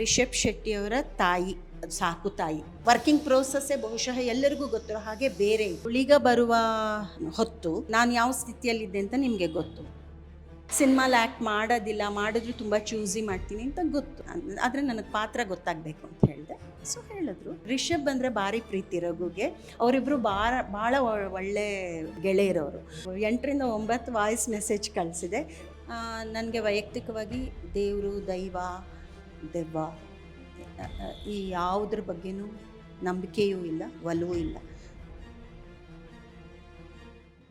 ರಿಷಬ್ ಶೆಟ್ಟಿಯವರ ತಾಯಿ, ಸಾಕು ತಾಯಿ. ವರ್ಕಿಂಗ್ ಪ್ರೋಸೆಸ್ಸೇ ಬಹುಶಃ ಎಲ್ಲರಿಗೂ ಗೊತ್ತಿರೋ ಹಾಗೆ ಬೇರೆ. ಈಗ ಬರುವ ಹೊತ್ತು ನಾನು ಯಾವ ಸ್ಥಿತಿಯಲ್ಲಿದ್ದೆ ಅಂತ ನಿಮಗೆ ಗೊತ್ತು. ಸಿನಿಮಾಲ್ ಆ್ಯಕ್ಟ್ ಮಾಡೋದಿಲ್ಲ, ಮಾಡಿದ್ರು ತುಂಬ ಚೂಸಿ ಮಾಡ್ತೀನಿ ಅಂತ ಗೊತ್ತು. ಆದರೆ ನನಗೆ ಪಾತ್ರ ಗೊತ್ತಾಗಬೇಕು ಅಂತ ಹೇಳಿದೆ. ಸೊ ಹೇಳಿದ್ರು. ರಿಷಬ್ ಅಂದರೆ ಭಾರಿ ಪ್ರೀತಿ ರಘುಗೆ. ಅವರಿಬ್ಬರು ಭಾಳ ಭಾಳ ಒಳ್ಳೆ ಗೆಳೆಯರವರು. ಎಂಟರಿಂದ ಒಂಬತ್ತು ವಾಯ್ಸ್ ಮೆಸೇಜ್ ಕಳಿಸಿದೆ. ನನಗೆ ವೈಯಕ್ತಿಕವಾಗಿ ದೇವರು, ದೈವ ದೆವ್ವ. ಈ ಯಾವುದ್ರ ಬಗ್ಗೆನೂ ನಂಬಿಕೆಯೂ ಇಲ್ಲ, ಒಲವೂ ಇಲ್ಲ.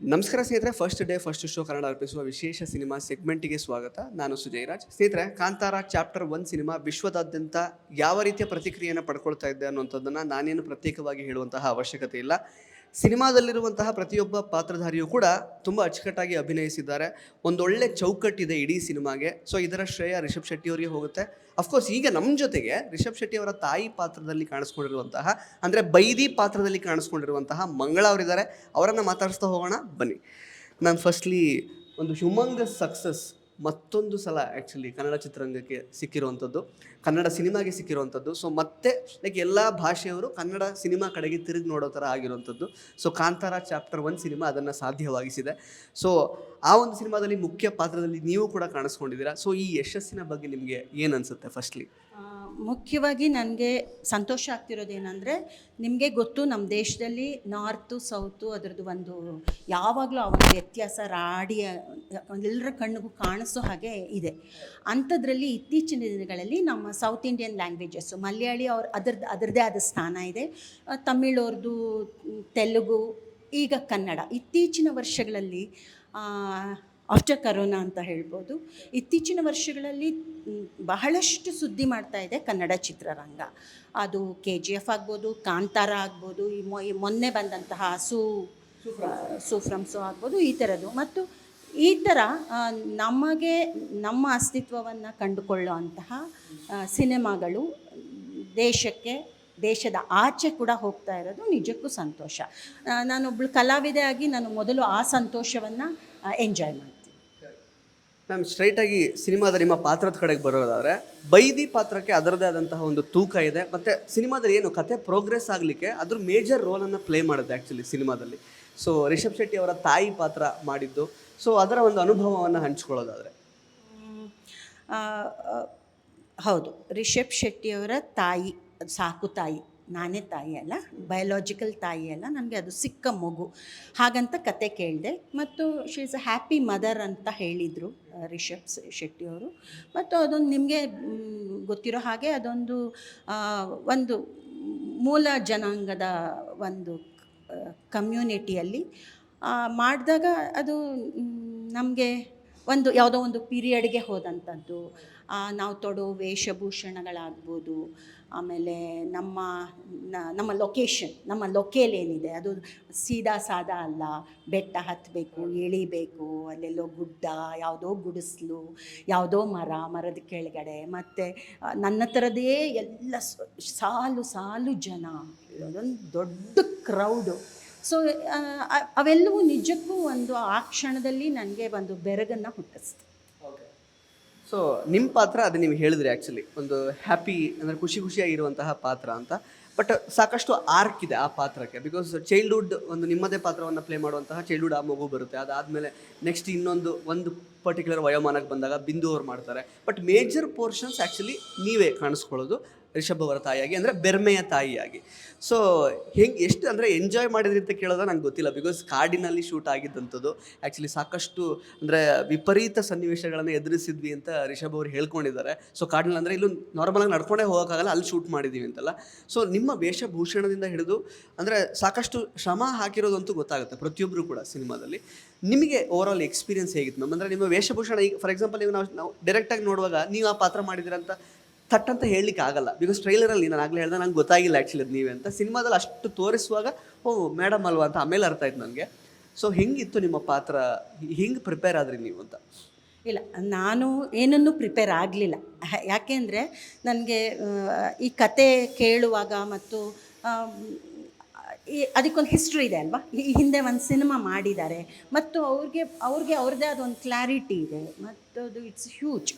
ನಮಸ್ಕಾರ ಸ್ನೇಹಿತರೆ first day first show Kannada ಅರ್ಪಿಸುವ ವಿಶೇಷ ಸಿನಿಮಾ ಸೆಗ್ಮೆಂಟಿಗೆ ಸ್ವಾಗತ. ನಾನು ಸುಜಯ್ ರಾಜ್ ಸ್ನೇಹಿತರೆ, ಕಾಂತಾರ ಚಾಪ್ಟರ್ ಒನ್ ಸಿನಿಮಾ ವಿಶ್ವದಾದ್ಯಂತ ಯಾವ ರೀತಿಯ ಪ್ರತಿಕ್ರಿಯೆಯನ್ನು ಪಡ್ಕೊಳ್ತಾ ಇದೆ ಅನ್ನುವಂಥದ್ದನ್ನು ನಾನೇನು ಪ್ರತ್ಯೇಕವಾಗಿ ಹೇಳುವಂತಹ ಅವಶ್ಯಕತೆ ಇಲ್ಲ. ಸಿನಿಮಾದಲ್ಲಿರುವಂತಹ ಪ್ರತಿಯೊಬ್ಬ ಪಾತ್ರಧಾರಿಯೂ ಕೂಡ ತುಂಬ ಅಚ್ಚುಕಟ್ಟಾಗಿ ಅಭಿನಯಿಸಿದ್ದಾರೆ. ಒಂದೊಳ್ಳೆ ಚೌಕಟ್ಟಿದೆ ಇಡೀ ಸಿನಿಮಾಗೆ. ಸೊ ಇದರ ಶ್ರೇಯ ರಿಷಬ್ ಶೆಟ್ಟಿ ಅವರಿಗೆ ಹೋಗುತ್ತೆ ಅಫ್ಕೋರ್ಸ್ ಈಗ ನಮ್ಮ ಜೊತೆಗೆ ರಿಷಬ್ ಶೆಟ್ಟಿ ಅವರ ತಾಯಿ ಪಾತ್ರದಲ್ಲಿ ಕಾಣಿಸ್ಕೊಂಡಿರುವಂತಹ, ಅಂದರೆ ಬೈದಿ ಪಾತ್ರದಲ್ಲಿ ಕಾಣಿಸ್ಕೊಂಡಿರುವಂತಹ ಮಂಗಳ ಅವರಿದ್ದಾರೆ. ಅವರನ್ನು ಮಾತಾಡಿಸ್ತಾ ಹೋಗೋಣ. ಬನ್ನಿ. ನಾನು ಫಸ್ಟ್ಲಿ ಒಂದು ಹ್ಯುಮಂಗಸ್ ಸಕ್ಸಸ್ ಮತ್ತೊಂದು ಸಲ ಆ್ಯಕ್ಚುಲಿ ಕನ್ನಡ ಚಿತ್ರರಂಗಕ್ಕೆ ಸಿಕ್ಕಿರುವಂಥದ್ದು, ಕನ್ನಡ ಸಿನಿಮಾಗೆ ಸಿಕ್ಕಿರುವಂಥದ್ದು. ಸೊ ಮತ್ತೆ ಲೈಕ್ ಎಲ್ಲ ಭಾಷೆಯವರು ಕನ್ನಡ ಸಿನಿಮಾ ಕಡೆಗೆ ತಿರುಗಿ ನೋಡೋ ಥರ ಆಗಿರುವಂಥದ್ದು. So Kantara chapter one cinema ಅದನ್ನು ಸಾಧ್ಯವಾಗಿಸಿದೆ. ಸೊ ಆ ಒಂದು ಸಿನಿಮಾದಲ್ಲಿ ಮುಖ್ಯ ಪಾತ್ರದಲ್ಲಿ ನೀವು ಕೂಡ ಕಾಣಿಸ್ಕೊಂಡಿದ್ದೀರಾ? ಸೊ ಈ ಯಶಸ್ಸಿನ ಬಗ್ಗೆ ನಿಮಗೆ ಏನು ಅನಿಸುತ್ತೆ ಫಸ್ಟ್ಲಿ ಮುಖ್ಯವಾಗಿ ನನಗೆ ಸಂತೋಷ ಆಗ್ತಿರೋದೇನೆಂದರೆ, ನಿಮಗೆ ಗೊತ್ತು ನಮ್ಮ ದೇಶದಲ್ಲಿ ನಾರ್ತು, ಸೌತು ಅದರದ್ದು ಒಂದು ಯಾವಾಗಲೂ ಆ ಒಂದು ವ್ಯತ್ಯಾಸ, ರಾಡಿ, ಎಲ್ಲರ ಕಣ್ಣಿಗೂ ಕಾಣಿಸೋ ಹಾಗೆ ಇದೆ. ಅಂಥದ್ರಲ್ಲಿ ಇತ್ತೀಚಿನ ದಿನಗಳಲ್ಲಿ ನಮ್ಮ ಸೌತ್ ಇಂಡಿಯನ್ ಲ್ಯಾಂಗ್ವೇಜಸ್ಸು ಮಲಯಾಳಿ ಅವ್ರ ಅದರದ್ದು, ಅದರದ್ದೇ ಆದ ಸ್ಥಾನ ಇದೆ. ತಮಿಳವ್ರದ್ದು ತೆಲುಗು, ಈಗ ಕನ್ನಡ. ಇತ್ತೀಚಿನ ವರ್ಷಗಳಲ್ಲಿ ಆಫ್ಟರ್ ಕರೋನಾ ಅಂತ ಹೇಳ್ಬೋದು. ಇತ್ತೀಚಿನ ವರ್ಷಗಳಲ್ಲಿ ಬಹಳಷ್ಟು ಸುದ್ದಿ ಮಾಡ್ತಾ ಇದೆ ಕನ್ನಡ ಚಿತ್ರರಂಗ. ಅದು ಕೆ ಜಿ ಎಫ್ ಆಗ್ಬೋದು, ಕಾಂತಾರ ಆಗ್ಬೋದು, ಈ ಮೊ ಮೊನ್ನೆ ಬಂದಂತಹ ಸು ಸೂಫ್ರಮ್ಸು ಆಗ್ಬೋದು ಈ ಥರದ್ದು. ಮತ್ತು ಈ ಥರ ನಮಗೆ, ನಮ್ಮ ಅಸ್ತಿತ್ವವನ್ನು ಕಂಡುಕೊಳ್ಳುವಂತಹ ಸಿನಿಮಾಗಳು ದೇಶಕ್ಕೆ, ದೇಶದ ಆಚೆ ಕೂಡ ಹೋಗ್ತಾ ಇರೋದು ನಿಜಕ್ಕೂ ಸಂತೋಷ. ನಾನೊಬ್ಬಳು ಕಲಾವಿದೆ ಆಗಿ ನಾನು ಮೊದಲು ಆ ಸಂತೋಷವನ್ನು ಎಂಜಾಯ್ ಮಾಡ್ತೀನಿ. ಮ್ಯಾಮ್ ಸ್ಟ್ರೈಟಾಗಿ ಸಿನಿಮಾದ ನಿಮ್ಮ ಪಾತ್ರದ ಕಡೆಗೆ ಬರೋದಾದರೆ, ಬೈದಿ ಪಾತ್ರಕ್ಕೆ ಅದರದೇ ಆದಂತಹ ಒಂದು ತೂಕ ಇದೆ, ಮತ್ತು ಸಿನಿಮಾದಲ್ಲಿ ಏನು ಕತೆ ಪ್ರೋಗ್ರೆಸ್ ಆಗಲಿಕ್ಕೆ ಅದ್ರ ಮೇಜರ್ ರೋಲನ್ನು ಪ್ಲೇ ಮಾಡಿದೆ ಆ್ಯಕ್ಚುಲಿ ಸಿನಿಮಾದಲ್ಲಿ. ಸೊ ರಿಷಬ್ ಶೆಟ್ಟಿ ಅವರ ತಾಯಿ ಪಾತ್ರ ಮಾಡಿದ್ದು ಸೊ ಅದರ ಒಂದು ಅನುಭವವನ್ನು ಹಂಚ್ಕೊಳ್ಳೋದಾದರೆ. ಹೌದು. ರಿಷಬ್ ಶೆಟ್ಟಿಯವರ ತಾಯಿ, ಸಾಕು ತಾಯಿ. ನಾನೇ ತಾಯಿ ಅಲ್ಲ ಬಯೋಲಾಜಿಕಲ್ ತಾಯಿ ಅಲ್ಲ, ನನಗೆ ಅದು ಸಿಕ್ಕ ಮಗು. ಹಾಗಂತ ಕತೆ ಕೇಳಿದೆ. ಮತ್ತು she is a happy mother ಅಂತ ಹೇಳಿದರು ರಿಷಬ್ ಶೆಟ್ಟಿಯವರು ಮತ್ತು ಅದೊಂದು ನಿಮಗೆ ಗೊತ್ತಿರೋ ಹಾಗೆ ಅದೊಂದು ಒಂದು ಮೂಲ ಜನಾಂಗದ ಒಂದು ಕಮ್ಯುನಿಟಿಯಲ್ಲಿ ಮಾಡಿದಾಗ ಅದು ನಮಗೆ ಒಂದು ಯಾವುದೋ ಒಂದು ಪೀರಿಯಡ್ಗೆ ಹೋದಂಥದ್ದು ನಾವು ತೊಡೋ ವೇಷಭೂಷಣಗಳಾಗ್ಬೋದು ಆಮೇಲೆ ನಮ್ಮ ನಮ್ಮ ಲೊಕೇಶನ್ ನಮ್ಮ ಲೊಕೇಲ್ ಏನಿದೆ, ಅದು ಸೀದಾ ಸಾದಾ ಅಲ್ಲ. ಬೆಟ್ಟ ಹತ್ತಬೇಕು ಇಳಿಬೇಕು, ಅಲ್ಲೆಲ್ಲೋ ಗುಡ್ಡ, ಯಾವುದೋ ಗುಡಿಸ್ಲು, ಯಾವುದೋ ಮರ, ಮರದ ಕೆಳಗಡೆ. ಮತ್ತು ನನ್ನ ಥರದೇ ಎಲ್ಲ ಸಾಲು ಸಾಲು ಜನ. ಅದೊಂದು ದೊಡ್ಡ ಕ್ರೌಡು ಸೊ ಅವೆಲ್ಲವೂ ನಿಜಕ್ಕೂ ಒಂದು ಆ ಕ್ಷಣದಲ್ಲಿ ನನಗೆ ಒಂದು ಬೆರಗನ್ನು ಹುಟ್ಟಿಸ್ತು. ಸೊ ನಿಮ್ಮ ಪಾತ್ರ ಅದು ನೀವು ಹೇಳಿದ್ರಿ ಆ್ಯಕ್ಚುಲಿ ಒಂದು ಹ್ಯಾಪಿ ಅಂದರೆ ಖುಷಿ ಖುಷಿಯಾಗಿರುವಂತಹ ಪಾತ್ರ ಅಂತ. ಬಟ್ ಸಾಕಷ್ಟು ಆರ್ಕ್ ಇದೆ ಆ ಪಾತ್ರಕ್ಕೆ. ಬಿಕಾಸ್ ಚೈಲ್ಡ್ಹುಡ್ ಒಂದು ನಿಮ್ಮದೇ ಪಾತ್ರವನ್ನು ಪ್ಲೇ ಮಾಡುವಂತಹ ಚೈಲ್ಡ್ಹುಡ್ ಆ ಮಗು ಬರುತ್ತೆ. ಅದಾದಮೇಲೆ ನೆಕ್ಸ್ಟ್ ಇನ್ನೊಂದು, ಒಂದು ಪರ್ಟಿಕ್ಯುಲರ್ ವಯೋಮಾನಕ್ಕೆ ಬಂದಾಗ ಬಿಂದು ಅವ್ರು ಮಾಡ್ತಾರೆ. ಬಟ್ ಮೇಜರ್ ಪೋರ್ಷನ್ಸ್ ಆ್ಯಕ್ಚುಲಿ ನೀವೇ ಕಾಣಿಸ್ಕೊಳ್ಳೋದು. ರಿಷಬ್ ಅವರ ತಾಯಿಯಾಗಿ, ಅಂದರೆ ಬೆರ್ಮೆಯ ತಾಯಿಯಾಗಿ. ಸೊ ಹೆಂಗೆ ಎಷ್ಟು ಅಂದರೆ ಎಂಜಾಯ್ ಮಾಡಿದ್ರಿ ಅಂತ ಕೇಳೋದು ನಂಗೆ ಗೊತ್ತಿಲ್ಲ. ಬಿಕಾಸ್ ಕಾಡಿನಲ್ಲಿ ಶೂಟ್ ಆಗಿದ್ದಂಥದ್ದು ಆ್ಯಕ್ಚುಲಿ ಸಾಕಷ್ಟು ಅಂದರೆ ವಿಪರೀತ ಸನ್ನಿವೇಶಗಳನ್ನು ಎದುರಿಸಿದ್ವಿ ಅಂತ ರಿಷಬ್ ಅವರು ಹೇಳ್ಕೊಂಡಿದ್ದಾರೆ. ಸೊ ಕಾಡಿನಲ್ಲಿ ಅಂದರೆ ಇಲ್ಲೂ ನಾರ್ಮಲಾಗಿ ನಡ್ಕೊಂಡೇ ಹೋಗೋಕ್ಕಾಗಲ್ಲ, ಅಲ್ಲಿ ಶೂಟ್ ಮಾಡಿದ್ದೀವಿ ಅಂತಲ್ಲ. ಸೊ ನಿಮ್ಮ ವೇಷಭೂಷಣದಿಂದ ಹಿಡಿದು, ಅಂದರೆ ಸಾಕಷ್ಟು ಶ್ರಮ ಹಾಕಿರೋದಂತೂ ಗೊತ್ತಾಗುತ್ತೆ ಪ್ರತಿಯೊಬ್ಬರು ಕೂಡ ಸಿನಿಮಾದಲ್ಲಿ. ನಿಮಗೆ ಓವರ್ ಎಕ್ಸ್ಪೀರಿಯನ್ಸ್ ಹೇಗಿತ್ತು ಮ್ಯಾಮ್ ಅಂದರೆ ನಿಮ್ಮ ವೇಷಭೂಷಣ, ಈಗ ಫಾರ್ ಎಕ್ಸಾಂಪಲ್ ನೀವು ನಾವು ನಾವು ಡೈರೆಕ್ಟಾಗಿ ನೋಡುವಾಗ ನೀವು ಆ ಪಾತ್ರ ಮಾಡಿದಿರಂತ ಥಟ್ ಅಂತ ಹೇಳಲಿಕ್ಕೆ ಆಗಲ್ಲ. ಬಿಕಾಸ್ ಟ್ರೈಲರಲ್ಲಿ ನಾನು ಆಗಲೇ ಹೇಳ್ದೆ, ನಂಗೆ ಗೊತ್ತಾಗಿಲ್ಲ ಆ್ಯಕ್ಚುಲಿ ಅದು ನೀವೇ ಅಂತ. ಸಿನಿಮಾದಲ್ಲಿ ಅಷ್ಟು ತೋರಿಸುವಾಗ, ಓ ಮೇಡಮ್ ಅಲ್ವಾ ಅಂತ ಆಮೇಲೆ ಅರ್ಥ ಆಯ್ತು ನನಗೆ. ಸೊ ಹೆಂಗಿತ್ತು ನಿಮ್ಮ ಪಾತ್ರ? ಹಿಂಗೆ ಪ್ರಿಪೇರ್ ಆದ್ರಿ ನೀವು ಅಂತ? ಇಲ್ಲ, ನಾನು ಏನನ್ನೂ ಪ್ರಿಪೇರ್ ಆಗಲಿಲ್ಲ. ಯಾಕೆಂದರೆ ನನಗೆ ಈ ಕತೆ ಕೇಳುವಾಗ ಮತ್ತು ಈ ಅದಕ್ಕೊಂದು ಹಿಸ್ಟ್ರಿ ಇದೆ ಅಲ್ವಾ? ಈ ಹಿಂದೆ ಒಂದು ಸಿನಿಮಾ ಮಾಡಿದ್ದಾರೆ. ಮತ್ತು ಅವ್ರಿಗೆ ಅವ್ರಿಗೆ ಅವ್ರದ್ದೇ ಆದ ಒಂದು ಕ್ಲಾರಿಟಿ ಇದೆ. ಮತ್ತು ಅದು ಇಟ್ಸ್ ಹ್ಯೂಜ್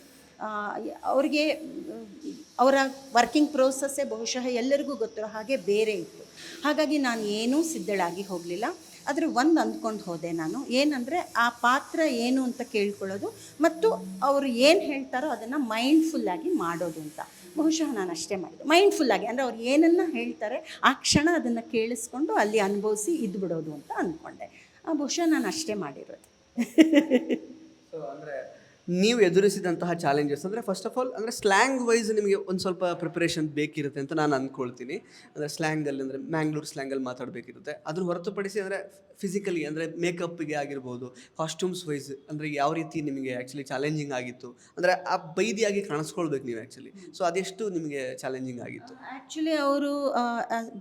ಅವ್ರಿಗೆ ಅವರ ವರ್ಕಿಂಗ್ ಪ್ರೋಸೆಸ್ಸೇ ಬಹುಶಃ ಎಲ್ಲರಿಗೂ ಗೊತ್ತಿರೋ ಹಾಗೆ ಬೇರೆ ಇತ್ತು. ಹಾಗಾಗಿ ನಾನು ಏನೂ ಸಿದ್ಧಳಾಗಿ ಹೋಗಲಿಲ್ಲ. ಆದರೆ ಒಂದು ಅಂದ್ಕೊಂಡು ಹೋದೆ ನಾನು. ಏನಂದರೆ ಆ ಪಾತ್ರ ಏನು ಅಂತ ಕೇಳ್ಕೊಳ್ಳೋದು ಮತ್ತು ಅವರು ಏನು ಹೇಳ್ತಾರೋ ಅದನ್ನು ಮೈಂಡ್ಫುಲ್ಲಾಗಿ ಮಾಡೋದು ಅಂತ. ಬಹುಶಃ ನಾನು ಅಷ್ಟೇ ಮಾಡಿದೆ. ಮೈಂಡ್ಫುಲ್ಲಾಗಿ ಅಂದರೆ ಅವ್ರು ಏನನ್ನ ಹೇಳ್ತಾರೆ ಆ ಕ್ಷಣ ಅದನ್ನು ಕೇಳಿಸ್ಕೊಂಡು ಅಲ್ಲಿ ಅನುಭವಿಸಿ ಇದ್ದುಬಿಡೋದು ಅಂತ ಅಂದ್ಕೊಂಡೆ. ಆ, ಬಹುಶಃ ನಾನು ಅಷ್ಟೇ ಮಾಡಿರೋದು. ನೀವು ಎದುರಿಸಿದಂತಹ ಚಾಲೆಂಜಸ್ ಅಂದರೆ ಫಸ್ಟ್ ಆಫ್ ಆಲ್ ಅಂದರೆ ಸ್ಲ್ಯಾಂಗ್ ವೈಸ್ ನಿಮಗೆ ಒಂದು ಸ್ವಲ್ಪ ಪ್ರಿಪರೇಷನ್ ಬೇಕಿರುತ್ತೆ ಅಂತ ನಾನು ಅಂದ್ಕೊಳ್ತೀನಿ ಅಂದರೆ ಸ್ಲ್ಯಾಂಗಲ್ಲಿ ಅಂದರೆ ಮ್ಯಾಂಗ್ಳೂರ್ ಸ್ಲ್ಯಾಂಗಲ್ಲಿ ಮಾತಾಡಬೇಕಿರುತ್ತೆ. ಅದ್ರ ಹೊರತುಪಡಿಸಿ ಅಂದರೆ ಫಿಸಿಕಲಿ ಅಂದರೆ ಮೇಕಪ್ಗೆ ಆಗಿರ್ಬೋದು ಕಾಸ್ಟ್ಯೂಮ್ಸ್ ವೈಸ್ ಅಂದರೆ ಯಾವ ರೀತಿ ನಿಮಗೆ ಆ್ಯಕ್ಚುಲಿ ಚಾಲೆಂಜಿಂಗ್ ಆಗಿತ್ತು, ಅಂದರೆ ಆ ಬೈದಿಯಾಗಿ ಕಾಣಿಸ್ಕೊಳ್ಬೇಕು ನೀವು ಆ್ಯಕ್ಚುಲಿ ಸೊ ಅದೆಷ್ಟು ನಿಮಗೆ ಚಾಲೆಂಜಿಂಗ್ ಆಗಿತ್ತು? ಆ್ಯಕ್ಚುಲಿ ಅವರು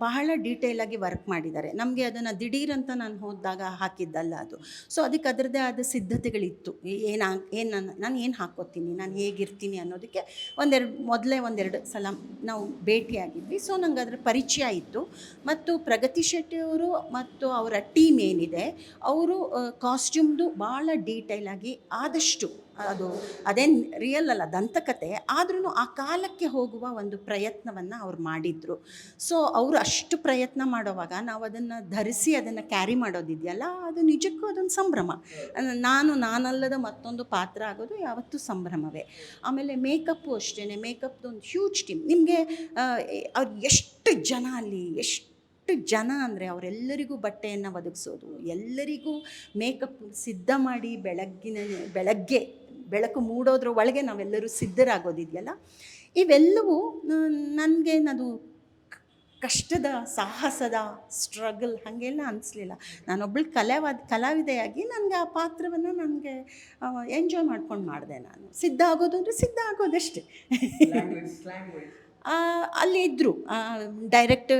ಬಹಳ ಡೀಟೇಲಾಗಿ ವರ್ಕ್ ಮಾಡಿದ್ದಾರೆ. ನಮಗೆ ಅದನ್ನು ದಿಢೀರಂತ ನಾನು ಹೋದಾಗ ಹಾಕಿದ್ದಲ್ಲ ಅದು. ಸೊ ಅದಕ್ಕೆ ಅದರದ್ದೇ ಆದ ಸಿದ್ಧತೆಗಳಿತ್ತು. ಏನು ಏನು ನಾನು ಏನು ಹಾಕ್ಕೋತೀನಿ ನಾನು ಹೇಗಿರ್ತೀನಿ ಅನ್ನೋದಕ್ಕೆ ಒಂದೆರಡು, ಮೊದಲೇ ಒಂದೆರಡು ಸಲ ನಾವು ಭೇಟಿಯಾಗಿದ್ವಿ. ಸೊ ನಂಗೆ ಅದರ ಪರಿಚಯ ಇತ್ತು. ಮತ್ತು ಪ್ರಗತಿ ಶೆಟ್ಟಿಯವರು ಮತ್ತು ಅವರ ಟೀಮ್ ಏನಿದೆ, ಅವರು ಕಾಸ್ಟ್ಯೂಮ್ದು ಭಾಳ ಡೀಟೇಲಾಗಿ ಆದಷ್ಟು ಅದು ಅದೇನು ರಿಯಲ್ ಅಲ್ಲ, ದಂತಕತೆ. ಆದ್ರೂ ಆ ಕಾಲಕ್ಕೆ ಹೋಗುವ ಒಂದು ಪ್ರಯತ್ನವನ್ನು ಅವ್ರು ಮಾಡಿದರು. ಸೊ ಅವರು ಅಷ್ಟು ಪ್ರಯತ್ನ ಮಾಡೋವಾಗ ನಾವು ಅದನ್ನು ಧರಿಸಿ ಅದನ್ನು ಕ್ಯಾರಿ ಮಾಡೋದಿದೆಯಲ್ಲ, ಅದು ನಿಜಕ್ಕೂ ಅದೊಂದು ಸಂಭ್ರಮ. ನಾನು ನಾನಲ್ಲದ ಮತ್ತೊಂದು ಪಾತ್ರ ಆಗೋದು ಯಾವತ್ತೂ ಸಂಭ್ರಮವೇ. ಆಮೇಲೆ ಮೇಕಪ್ಪು ಅಷ್ಟೇ ಮೇಕಪ್ದು ಒಂದು ಹ್ಯೂಜ್ ಟೀಮ್ ನಿಮಗೆ ಅವ್ರು ಎಷ್ಟು ಜನ ಅಲ್ಲಿ, ಎಷ್ಟು ಎಷ್ಟು ಜನ ಅಂದರೆ ಅವರೆಲ್ಲರಿಗೂ ಬಟ್ಟೆಯನ್ನು ಒದಗಿಸೋದು, ಎಲ್ಲರಿಗೂ ಮೇಕಪ್ ಸಿದ್ಧ ಮಾಡಿ ಬೆಳಗ್ಗಿನ, ಬೆಳಗ್ಗೆ ಬೆಳಕು ಮೂಡೋದ್ರ ಒಳಗೆ ನಾವೆಲ್ಲರೂ ಸಿದ್ಧರಾಗೋದಿದೆಯಲ್ಲ? ಇವೆಲ್ಲವೂ ಅದು ಕಷ್ಟದ ಸಾಹಸದ ಸ್ಟ್ರಗಲ್ ಹಾಗೆಲ್ಲ ಅನಿಸ್ಲಿಲ್ಲ. ನಾನೊಬ್ಬಳು ಕಲಾವಾದ ಕಲಾವಿದೆಯಾಗಿ ನನಗೆ ಆ ಪಾತ್ರವನ್ನು ನನಗೆ ಎಂಜಾಯ್ ಮಾಡ್ಕೊಂಡು ಮಾಡಿದೆ ನಾನು. ಸಿದ್ಧ ಆಗೋದು ಅಂದರೆ ಸಿದ್ಧ ಆಗೋದಷ್ಟೇ. ಅಲ್ಲಿ ಇದ್ದರು ಡೈರೆಕ್ಟ್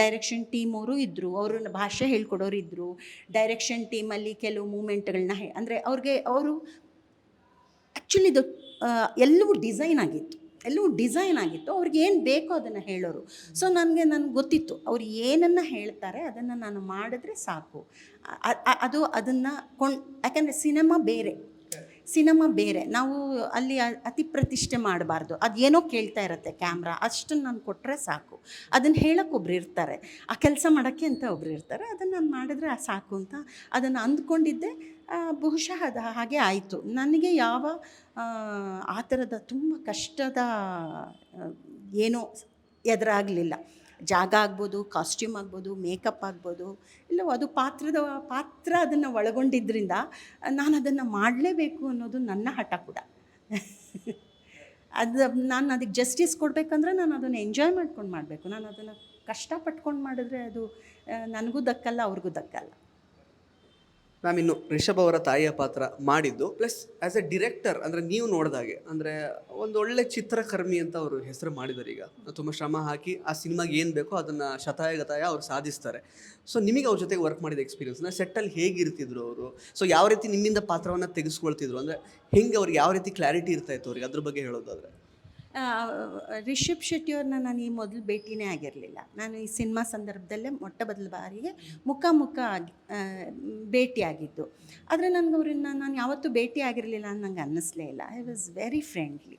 ಡೈರೆಕ್ಷನ್ ಟೀಮ್ ಅವರು ಇದ್ದರು ಅವರು ಭಾಷೆ ಹೇಳ್ಕೊಡೋರು ಇದ್ದರು ಡೈರೆಕ್ಷನ್ ಟೀಮಲ್ಲಿ ಕೆಲವು ಮೂಮೆಂಟ್ಗಳನ್ನ ಹೇ ಅಂದರೆ ಅವ್ರಿಗೆ ಅವರು ಆ್ಯಕ್ಚುಲಿ ಇದು ಎಲ್ಲವೂ ಡಿಸೈನ್ ಆಗಿತ್ತು. ಎಲ್ಲವೂ ಡಿಸೈನ್ ಆಗಿತ್ತು. ಅವ್ರಿಗೆ ಏನು ಬೇಕೋ ಅದನ್ನು ಹೇಳೋರು. ಸೊ ನನಗೆ ನನಗೆ ಗೊತ್ತಿತ್ತು. ಅವ್ರು ಏನನ್ನು ಹೇಳ್ತಾರೆ ಅದನ್ನು ನಾನು ಮಾಡಿದ್ರೆ ಸಾಕು. ಅದು ಅದನ್ನು ಕೊಂಡ್, ಯಾಕಂದರೆ ಸಿನಿಮಾ ಬೇರೆ. ಸಿನಿಮಾ ಬೇರೆ. ನಾವು ಅಲ್ಲಿ ಅತಿ ಪ್ರತಿಷ್ಠೆ ಮಾಡಬಾರ್ದು. ಅದೇನೋ ಕೇಳ್ತಾ ಇರುತ್ತೆ ಕ್ಯಾಮ್ರಾ. ಅಷ್ಟನ್ನು ನಾನು ಕೊಟ್ಟರೆ ಸಾಕು. ಅದನ್ನು ಹೇಳಕ್ಕೆ ಒಬ್ರು ಇರ್ತಾರೆ. ಆ ಕೆಲಸ ಮಾಡೋಕ್ಕೆ ಅಂತ ಒಬ್ರು ಇರ್ತಾರೆ. ಅದನ್ನು ನಾನು ಮಾಡಿದ್ರೆ ಸಾಕು ಅಂತ ಅದನ್ನು ಅಂದ್ಕೊಂಡಿದ್ದೆ. ಬಹುಶಃ ಅದು ಹಾಗೆ ಆಯಿತು. ನನಗೆ ಯಾವ ಆ, ಥರದ ತುಂಬ ಕಷ್ಟದ ಏನೂ ಎದುರಾಗಲಿಲ್ಲ. ಜಾಗ ಆಗ್ಬೋದು ಕಾಸ್ಟ್ಯೂಮ್ ಆಗ್ಬೋದು ಮೇಕಪ್ ಆಗ್ಬೋದು ಇಲ್ಲ ಅದು ಪಾತ್ರದ ಪಾತ್ರ ಅದನ್ನು ಒಳಗೊಂಡಿದ್ದರಿಂದ ನಾನು ಅದನ್ನು ಮಾಡಲೇಬೇಕು ಅನ್ನೋದು ನನ್ನ ಹಠ ಕೂಡ. ಅದು ನಾನು ಅದಕ್ಕೆ ಜಸ್ಟಿಸ್ ಕೊಡಬೇಕಂದ್ರೆ ನಾನು ಅದನ್ನು ಎಂಜಾಯ್ ಮಾಡ್ಕೊಂಡು ಮಾಡಬೇಕು. ನಾನು ಅದನ್ನು ಕಷ್ಟಪಟ್ಕೊಂಡು ಮಾಡಿದ್ರೆ ಅದು ನನಗೂ ದಕ್ಕಲ್ಲ ಅವ್ರಿಗೂ ದಕ್ಕಲ್ಲ. ಮ್ಯಾಮ್, ಇನ್ನು ರಿಷಬ್ ಅವರ ತಾಯಿಯ ಪಾತ್ರ ಮಾಡಿದ್ದು. ಪ್ಲಸ್ ಆ್ಯಸ್ ಎ ಡಿರೆಕ್ಟರ್ ಅಂದರೆ ನೀವು ನೋಡಿದಾಗೆ, ಅಂದರೆ ಒಂದು ಒಳ್ಳೆ ಚಿತ್ರಕರ್ಮಿ ಅಂತ ಅವರು ಹೆಸರು ಮಾಡಿದ್ದಾರೆ ಈಗ. ತುಂಬ ಶ್ರಮ ಹಾಕಿ ಆ ಸಿನಿಮಾಗೆ ಏನು ಬೇಕೋ ಅದನ್ನು ಶತಾಯಗತಾಯ ಅವ್ರು ಸಾಧಿಸ್ತಾರೆ. ಸೊ ನಿಮಗೆ ಅವ್ರ ಜೊತೆಗೆ ವರ್ಕ್ ಮಾಡಿದ ಎಕ್ಸ್ಪೀರಿಯನ್ಸ್ ಅಂದರೆ ಸೆಟ್ಟಲ್ಲಿ ಹೇಗಿರ್ತಿದ್ರು ಅವರು? ಸೊ ಯಾವ ರೀತಿ ನಿಮ್ಮಿಂದ ಪಾತ್ರವನ್ನು ತೆಗೆಸ್ಕೊಳ್ತಿದ್ರು? ಅಂದರೆ ಹೆಂಗೆ ಅವ್ರಿಗೆ ಯಾವ ರೀತಿ ಕ್ಲಾರಿಟಿ ಇರ್ತಾಯಿತ್ತು ಅವ್ರಿಗೆ? ಅದ್ರ ಬಗ್ಗೆ ಹೇಳೋದಾದ್ರೆ. ರಿಷಬ್ ಶೆಟ್ಟಿಯವ್ರನ್ನ ನಾನು ಈ ಮೊದಲು ಭೇಟಿನೇ ಆಗಿರಲಿಲ್ಲ. ನಾನು ಈ ಸಿನಿಮಾ ಸಂದರ್ಭದಲ್ಲೇ ಮೊಟ್ಟ ಮೊದಲ ಬಾರಿಗೆ ಮುಖಾಮುಖ ಆಗಿ ಭೇಟಿಯಾಗಿದ್ದು ಆದರೆ ನನಗೆ ಅವ್ರನ್ನ ನಾನು ಯಾವತ್ತೂ ಭೇಟಿ ಆಗಿರಲಿಲ್ಲ ಅಂತ ನಂಗೆ ಅನ್ನಿಸ್ಲೇ ಇಲ್ಲ. ಐ ವಾಸ್ ವೆರಿ ಫ್ರೆಂಡ್ಲಿ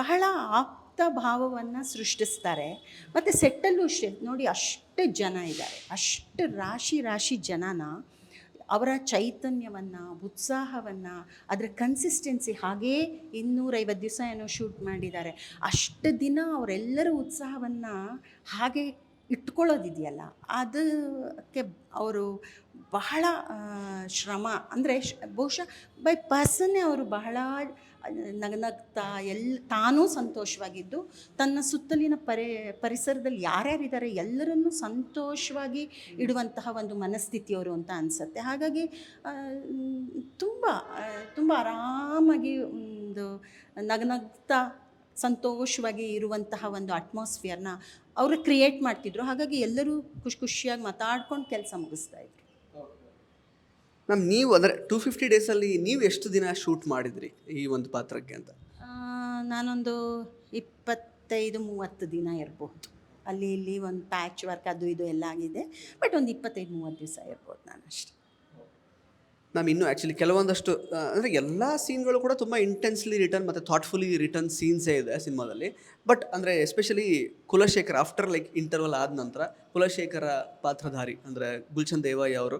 ಬಹಳ ಆಪ್ತ ಭಾವವನ್ನು ಸೃಷ್ಟಿಸ್ತಾರೆ. ಮತ್ತು ಸೆಟ್ಟಲ್ಲೂ ಅಷ್ಟೇ. ನೋಡಿ ಅಷ್ಟು ಜನ ಇದ್ದಾರೆ. ಅಷ್ಟು ರಾಶಿ ರಾಶಿ ಜನನ ಅವರ ಚೈತನ್ಯವನ್ನು, ಉತ್ಸಾಹವನ್ನು, ಅದರ ಕನ್ಸಿಸ್ಟೆನ್ಸಿ ಹಾಗೇ ಇನ್ನೂರೈವತ್ತು ದಿವಸ ಏನೋ ಶೂಟ್ ಮಾಡಿದ್ದಾರೆ. ಅಷ್ಟು ದಿನ ಅವರೆಲ್ಲರ ಉತ್ಸಾಹವನ್ನು ಹಾಗೆ ಇಟ್ಕೊಳ್ಳೋದಿದೆಯಲ್ಲ, ಅದಕ್ಕೆ ಅವರು ಬಹಳ ಶ್ರಮ ಅಂದರೆ ಬಹುಶಃ ಬೈ ಪರ್ಸನ್ನೇ ಅವರು ಬಹಳ ನಗನಗ್ತಾ, ಎಲ್, ತಾನೂ ಸಂತೋಷವಾಗಿದ್ದು, ತನ್ನ ಸುತ್ತಲಿನ ಪರಿ, ಪರಿಸರದಲ್ಲಿ ಯಾರ್ಯಾರಿದ್ದಾರೆ ಎಲ್ಲರನ್ನೂ ಸಂತೋಷವಾಗಿ ಇಡುವಂತಹ ಒಂದು ಮನಸ್ಥಿತಿಯವರು ಅಂತ ಅನಿಸುತ್ತೆ. ಹಾಗಾಗಿ ತುಂಬ ತುಂಬ ಆರಾಮಾಗಿ ಒಂದು ನಗನಗ್ತಾ, ಸಂತೋಷವಾಗಿ ಇರುವಂತಹ ಒಂದು ಅಟ್ಮಾಸ್ಫಿಯರ್ನ ಅವರು ಕ್ರಿಯೇಟ್ ಮಾಡ್ತಿದ್ರು. ಹಾಗಾಗಿ ಎಲ್ಲರೂ ಖುಷಿ ಖುಷಿಯಾಗಿ ಮಾತಾಡ್ಕೊಂಡು ಕೆಲಸ ಮುಗಿಸ್ತಾ ಇದ್ರು. ಮ್ಯಾಮ್ ನೀವು ಅಂದರೆ ಟೂ ಫಿಫ್ಟಿ ಡೇಸಲ್ಲಿ ನೀವು ಎಷ್ಟು ದಿನ ಶೂಟ್ ಮಾಡಿದ್ರಿ ಈ ಒಂದು ಪಾತ್ರಕ್ಕೆ ಅಂತ? ನಾನೊಂದು ಇಪ್ಪತ್ತೈದು ಮೂವತ್ತು ದಿನ ಇರಬಹುದು ಅಲ್ಲಿ ಇಲ್ಲಿ ಒಂದು ಪ್ಯಾಚ್ ವರ್ಕ್ ಅದು ಇದು ಎಲ್ಲ ಆಗಿದೆ. ಬಟ್ ಒಂದು ಇಪ್ಪತ್ತೈದು ಮೂವತ್ತು ದಿವಸ ಇರ್ಬೋದು ನಾನು ಅಷ್ಟೇ. ಮ್ಯಾಮ್ ಇನ್ನೂ ಆ್ಯಕ್ಚುಲಿ ಕೆಲವೊಂದಷ್ಟು ಅಂದರೆ ಎಲ್ಲ ಸೀನ್ಗಳು ಕೂಡ ತುಂಬ ಇಂಟೆನ್ಸ್ಲಿ ರಿಟರ್ನ್ ಮತ್ತು ಥಾಟ್ಫುಲಿ ರಿಟರ್ನ್ ಸೀನ್ಸೇ ಇದೆ ಸಿನಿಮಾದಲ್ಲಿ. ಬಟ್ ಅಂದರೆ especially Kulashekhar after like interval ಆದ ನಂತರ ಕುಲಶೇಖರ ಪಾತ್ರಧಾರಿ ಅಂದರೆ ಗುಲ್ಚಂದ್ ದೇವಯ್ಯ ಅವರು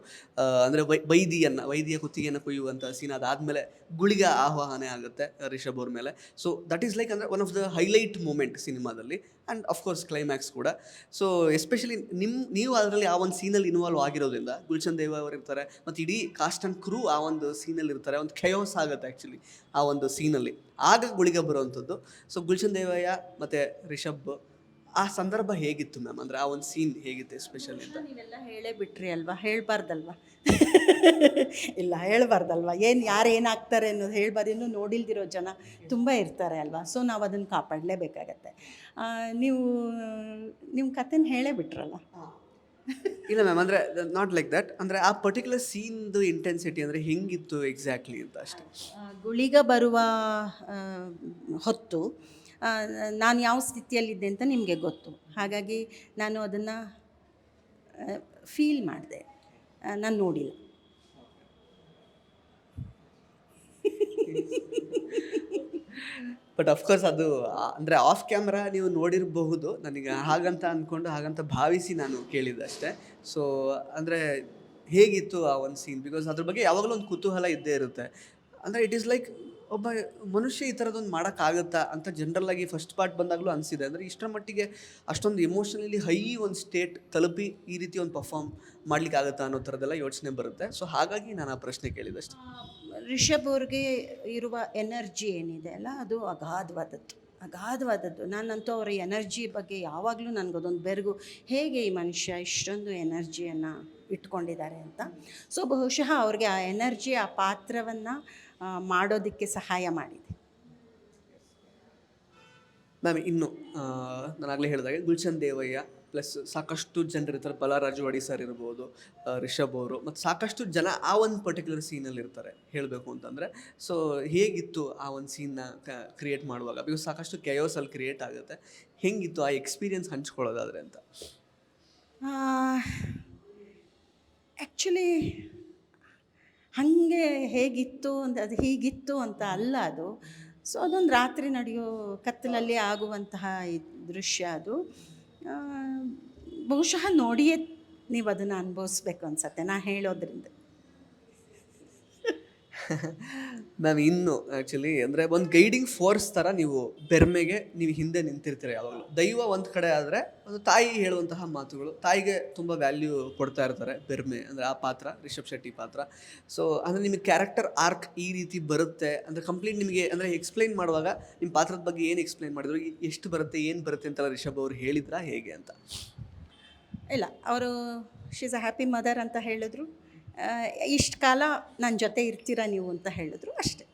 ಅಂದರೆ ವೈ, ವೈದಿಯನ್ನು, ವೈದಿಯ ಕುತ್ತಿಗೆಯನ್ನು ಕೊಯ್ಯುವಂಥ ಸೀನ್ ಅದಾದಮೇಲೆ ಗುಳಿಗೆ ಆಹ್ವಾನ ಆಗುತ್ತೆ ರಿಷಬ್ ಅವ್ರ ಮೇಲೆ. ಸೊ ದಟ್ ಈಸ್ ಲೈಕ್ ಅಂದರೆ one of the highlight moment ಸಿನಿಮಾದಲ್ಲಿ ಆ್ಯಂಡ್ ಅಫ್ಕೋರ್ಸ್ ಕ್ಲೈಮ್ಯಾಕ್ಸ್ ಕೂಡ. ಸೊ ಎಸ್ಪೆಷಲಿ ನಿಮ್ಮ ನೀವು ಅದರಲ್ಲಿ ಆ ಒಂದು ಸೀನಲ್ಲಿ ಇನ್ವಾಲ್ವ್ ಆಗಿರೋದ್ರಿಂದ ಗುಲ್ಚಂದ್ ದೇವ ಅವರು ಇರ್ತಾರೆ ಮತ್ತು ಇಡೀ ಕಾಸ್ಟ್ ಆ್ಯಂಡ್ ಕ್ರೂ ಆ ಒಂದು ಸೀನಲ್ಲಿ ಇರ್ತಾರೆ, ಒಂದು ಖಯೋಸ್ ಆಗುತ್ತೆ ಆ್ಯಕ್ಚುಲಿ ಆ ಒಂದು ಸೀನಲ್ಲಿ ಆಗ ಗುಳಿಗೆ ಬರುವಂಥದ್ದು. ಸೊ ಗುಲ್ಚಂದ್ ದೇವಯ್ಯ ಮತ್ತು ರಿಷಬ್ ಆ ಸಂದರ್ಭ ಹೇಗಿತ್ತು ಮ್ಯಾಮ್? ಅಂದ್ರೆ ಆ ಒಂದು ಸೀನ್ ಹೇಗಿತ್ತು ಸ್ಪೆಷಲ್ ಅಂತ? ನೀವೆಲ್ಲ ಹೇಳೇ ಬಿಟ್ರಿ ಅಲ್ವಾ? ಹೇಳ್ಬಾರ್ದಲ್ವಾ? ಇಲ್ಲ ಹೇಳ್ಬಾರ್ದಲ್ವಾ? ಏನು ಯಾರು ಏನಾಗ್ತಾರೆ ಅನ್ನೋದು ಹೇಳ್ಬಾರ್ದು. ಇನ್ನೂ ನೋಡಿಲ್ದಿರೋ ಜನ ತುಂಬ ಇರ್ತಾರೆ ಅಲ್ವಾ? ಸೊ ನಾವು ಅದನ್ನು ಕಾಪಾಡಲೇಬೇಕಾಗತ್ತೆ. ನೀವು ನಿಮ್ಮ ಕಥೆನ ಹೇಳೇ ಬಿಟ್ರಲ್ಲ? ಇಲ್ಲ ಮ್ಯಾಮ್ ಅಂದರೆ ನಾಟ್ ಲೈಕ್ ದಟ್ ಅಂದರೆ ಆ ಪರ್ಟಿಕ್ಯುಲರ್ ಸೀನ್ದು ಇಂಟೆನ್ಸಿಟಿ ಅಂದರೆ ಹೆಂಗಿತ್ತು ಎಕ್ಸಾಕ್ಟ್ಲಿ ಅಂತ ಅಷ್ಟೇ. ಗುಳಿಗ ಬರುವ ಹೊತ್ತು ನಾನು ಯಾವ ಸ್ಥಿತಿಯಲ್ಲಿದ್ದೆ ಅಂತ ನಿಮಗೆ ಗೊತ್ತು. ಹಾಗಾಗಿ ನಾನು ಅದನ್ನು ಫೀಲ್ ಮಾಡಿದೆ. ನಾನು ನೋಡಿಲ್ಲ. ಬಟ್ ಅಫ್ಕೋರ್ಸ್ ಅದು ಅಂದರೆ ಆಫ್ ಕ್ಯಾಮ್ರಾ ನೀವು ನೋಡಿರಬಹುದು. ನನಗೆ ಹಾಗಂತ ಅಂದ್ಕೊಂಡು ಹಾಗಂತ ಭಾವಿಸಿ ನಾನು ಕೇಳಿದ್ದೆ ಅಷ್ಟೇ. ಸೊ ಅಂದರೆ ಹೇಗಿತ್ತು ಆ ಒಂದು ಸೀನ್ ಬಿಕಾಸ್ ಅದ್ರ ಬಗ್ಗೆ ಯಾವಾಗಲೂ ಒಂದು ಕುತೂಹಲ ಇದ್ದೇ ಇರುತ್ತೆ. ಅಂದರೆ ಇಟ್ ಈಸ್ ಲೈಕ್ ಒಬ್ಬ ಮನುಷ್ಯ ಈ ಥರದೊಂದು ಮಾಡೋಕ್ಕಾಗುತ್ತಾ ಅಂತ ಜನರಲ್ ಆಗಿ ಫಸ್ಟ್ ಪಾರ್ಟ್ ಬಂದಾಗಲೂ ಅನಿಸಿದೆ. ಅಂದರೆ ಇಷ್ಟರ ಮಟ್ಟಿಗೆ ಅಷ್ಟೊಂದು ಎಮೋಷನಲಿ ಹೈ ಒಂದು ಸ್ಟೇಟ್ ತಲುಪಿ ಈ ರೀತಿ ಒಂದು ಪರ್ಫಾರ್ಮ್ ಮಾಡ್ಲಿಕ್ಕೆ ಆಗುತ್ತಾ ಅನ್ನೋ ಥರದೆಲ್ಲ ಯೋಚನೆ ಬರುತ್ತೆ. ಸೊ ಹಾಗಾಗಿ ನಾನು ಆ ಪ್ರಶ್ನೆ ಕೇಳಿದಷ್ಟು ರಿಷಬ್ ಅವ್ರಿಗೆ ಇರುವ ಎನರ್ಜಿ ಏನಿದೆ ಅಲ್ಲ, ಅದು ಅಗಾಧವಾದದ್ದು. ಅಗಾಧವಾದದ್ದು. ನಾನಂತೂ ಅವರ ಎನರ್ಜಿ ಬಗ್ಗೆ ಯಾವಾಗಲೂ ನನಗದೊಂದು ಬೆರಗು. ಹೇಗೆ ಈ ಮನುಷ್ಯ ಇಷ್ಟೊಂದು ಎನರ್ಜಿಯನ್ನು ಇಟ್ಕೊಂಡಿದ್ದಾರೆ ಅಂತ. ಸೊ ಬಹುಶಃ ಅವ್ರಿಗೆ ಆ ಎನರ್ಜಿ ಆ ಪಾತ್ರವನ್ನು ಮಾಡೋದಕ್ಕೆ ಸಹಾಯ ಮಾಡಿದೆ. ಮ್ಯಾಮ್ ಇನ್ನು ನಾನಾಗಲೇ ಹೇಳಿದಾಗೆ ಗುಲ್ಚಂದ್ ದೇವಯ್ಯ ಪ್ಲಸ್ ಸಾಕಷ್ಟು ಜನರಿರ್ತಾರೆ ಇರ್ತಾರೆ. ಬಲರಾಜವಾಡಿ ಸರ್ ಇರ್ಬೋದು ರಿಷಬ್ ಅವರು ಮತ್ತು ಸಾಕಷ್ಟು ಜನ ಆ ಒಂದು ಪರ್ಟಿಕ್ಯುಲರ್ ಸೀನಲ್ಲಿ ಇರ್ತಾರೆ. ಹೇಳಬೇಕು ಅಂತಂದರೆ ಸೊ ಹೇಗಿತ್ತು ಆ ಒಂದು ಸೀನ್ನ ಕ್ರಿಯೇಟ್ ಮಾಡುವಾಗ? ಬಿಕಾಸ್ ಸಾಕಷ್ಟು ಕೆಯೋಸ್ ಅಲ್ಲಿ ಕ್ರಿಯೇಟ್ ಆಗುತ್ತೆ. ಹೆಂಗಿತ್ತು ಆ ಎಕ್ಸ್ಪೀರಿಯನ್ಸ್ ಹಂಚ್ಕೊಳ್ಳೋದಾದ್ರೆ ಅಂತ? ಆ್ಯಕ್ಚುಲಿ ಹಾಗೆ ಹೇಗಿತ್ತು ಅಂತ ಅದು ಹೀಗಿತ್ತು ಅಂತ ಅಲ್ಲ ಅದು. ಸೊ ಅದೊಂದು ರಾತ್ರಿ ನಡೆಯೋ ಕತ್ತಲಲ್ಲಿ ಆಗುವಂತಹ ದೃಶ್ಯ ಅದು. ಬಹುಶಃ ನೋಡಿಯೇ ನೀವು ಅದನ್ನು ಅನುಭವಿಸ್ಬೇಕು ಅನ್ಸತ್ತೆ ನಾ ಹೇಳೋದ್ರಿಂದ. ಮ್ಯಾಮ್ ಇನ್ನು ಆ್ಯಕ್ಚುಲಿ ಅಂದರೆ ಒಂದು ಗೈಡಿಂಗ್ ಫೋರ್ಸ್ ಥರ ನೀವು ಬೆರ್ಮೆಗೆ ನೀವು ಹಿಂದೆ ನಿಂತಿರ್ತೀರ ಯಾವಾಗಲೂ. ದೈವ ಒಂದು ಕಡೆ ಆದರೆ ಒಂದು ತಾಯಿ ಹೇಳುವಂತಹ ಮಾತುಗಳು, ತಾಯಿಗೆ ತುಂಬ ವ್ಯಾಲ್ಯೂ ಕೊಡ್ತಾ ಇರ್ತಾರೆ ಬೆರ್ಮೆ ಅಂದರೆ ಆ ಪಾತ್ರ, ರಿಷಬ್ ಶೆಟ್ಟಿ ಪಾತ್ರ. ಸೊ ಅಂದರೆ ನಿಮಗೆ ಕ್ಯಾರೆಕ್ಟರ್ ಆರ್ಕ್ ಈ ರೀತಿ ಬರುತ್ತೆ ಅಂದರೆ ಕಂಪ್ಲೀಟ್ ನಿಮಗೆ ಅಂದರೆ ಎಕ್ಸ್ಪ್ಲೈನ್ ಮಾಡುವಾಗ ನಿಮ್ಮ ಪಾತ್ರದ ಬಗ್ಗೆ ಏನು ಎಕ್ಸ್ಪ್ಲೈನ್ ಮಾಡಿದ್ರು ಎಷ್ಟು ಬರುತ್ತೆ, ಏನು ಬರುತ್ತೆ ಅಂತೆಲ್ಲ ರಿಷಬ್ ಅವರು ಹೇಳಿದ್ರಾ ಹೇಗೆ ಅಂತ? ಇಲ್ಲ, ಅವರು ಶೀಸ್ ಅ ಹ್ಯಾಪಿ ಮದರ್ ಅಂತ ಹೇಳಿದ್ರು. ಇಷ್ಟು ಕಾಲ ನನ್ನ ಜೊತೆ ಇರ್ತೀರಾ ನೀವು ಅಂತ ಹೇಳಿದ್ರು ಅಷ್ಟೇ.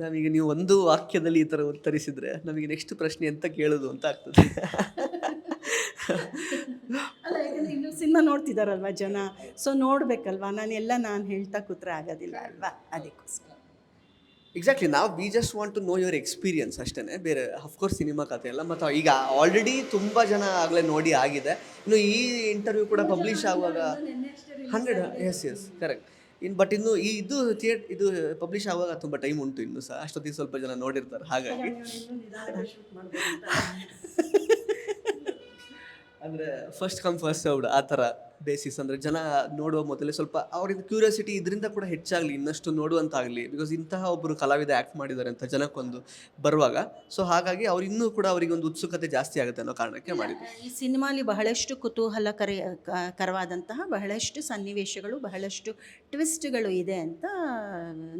ನಮಗೆ ನೀವು ಒಂದು ವಾಕ್ಯದಲ್ಲಿ ಈ ಥರ ಉತ್ತರಿಸಿದ್ರೆ ನಮಗೆ ನೆಕ್ಸ್ಟ್ ಪ್ರಶ್ನೆ ಎಂತ ಕೇಳೋದು ಅಂತ ಆಗ್ತದೆ. ಅಲ್ಲ ಯಾಕಂದರೆ ಇನ್ನೂ ಸಿನಿಮಾ ನೋಡ್ತಿದ್ದಾರಲ್ವ ಜನ? ಸೊ ನೋಡಬೇಕಲ್ವಾ? ನಾನು ಎಲ್ಲ ನಾನು ಹೇಳ್ತಾ ಕೂತ್ರೆ ಆಗೋದಿಲ್ಲ ಅಲ್ವಾ? ಅದಕ್ಕೋಸ್ಕರ. ಎಕ್ಸಾಕ್ಟ್ಲಿ ನಾವು we just want to know your experience ಅಷ್ಟೇ ಬೇರೆ ಅಫ್ಕೋರ್ಸ್ ಸಿನಿಮಾ ಕಥೆ ಎಲ್ಲ. ಮತ್ತು ಈಗ ಆಲ್ರೆಡಿ ತುಂಬ ಜನ ಆಗಲೇ ನೋಡಿ ಆಗಿದೆ. ಇನ್ನು ಈ ಇಂಟರ್ವ್ಯೂ ಕೂಡ ಪಬ್ಲಿಷ್ ಆಗುವಾಗ ಹಂಡ್ರೆಡ್ ಎಸ್ ಎಸ್ ಕರೆಕ್ಟ್ ಇನ್ನು ಬಟ್ ಇನ್ನು ಈ ಇದು ಥಿಯೇಟ್ ಇದು ಪಬ್ಲಿಷ್ ಆಗುವಾಗ ತುಂಬ ಟೈಮ್ ಉಂಟು ಇನ್ನು ಸಹ. ಅಷ್ಟೊತ್ತಿಗೆ ಸ್ವಲ್ಪ ಜನ ನೋಡಿರ್ತಾರೆ. ಹಾಗಾಗಿ. ಅಂದರೆ ಫಸ್ಟ್ ಕಮ್ ಫಸ್ಟ್ ಸರ್ವ್ಡ್ ಆ ಥರ. ಬೇಸಿಸ್ ಅಂದರೆ ಜನ ನೋಡುವ ಮೊದಲೇ ಸ್ವಲ್ಪ ಅವರಿಂದ ಕ್ಯೂರಿಯಾಸಿಟಿ ಇದರಿಂದ ಕೂಡ ಹೆಚ್ಚಾಗಲಿ ಇನ್ನಷ್ಟು ನೋಡುವಂತಾಗಲಿ. ಬಿಕಾಸ್ ಇಂತಹ ಒಬ್ಬರು ಕಲಾವಿದ ಆ್ಯಕ್ಟ್ ಮಾಡಿದ್ದಾರೆ ಅಂತ ಜನಕ್ಕೊಂದು ಬರುವಾಗ. ಸೊ ಹಾಗಾಗಿ ಅವ್ರು ಇನ್ನೂ ಕೂಡ ಅವರಿಗೆ ಒಂದು ಉತ್ಸುಕತೆ ಜಾಸ್ತಿ ಆಗುತ್ತೆ ಅನ್ನೋ ಕಾರಣಕ್ಕೆ ಮಾಡಿದ್ರು ಈ ಸಿನಿಮಾಲಿ ಬಹಳಷ್ಟು ಕುತೂಹಲಕರ ಕರವಾದಂತಹ ಬಹಳಷ್ಟು ಸನ್ನಿವೇಶಗಳು ಬಹಳಷ್ಟು ಟ್ವಿಸ್ಟ್ಗಳು ಇದೆ ಅಂತ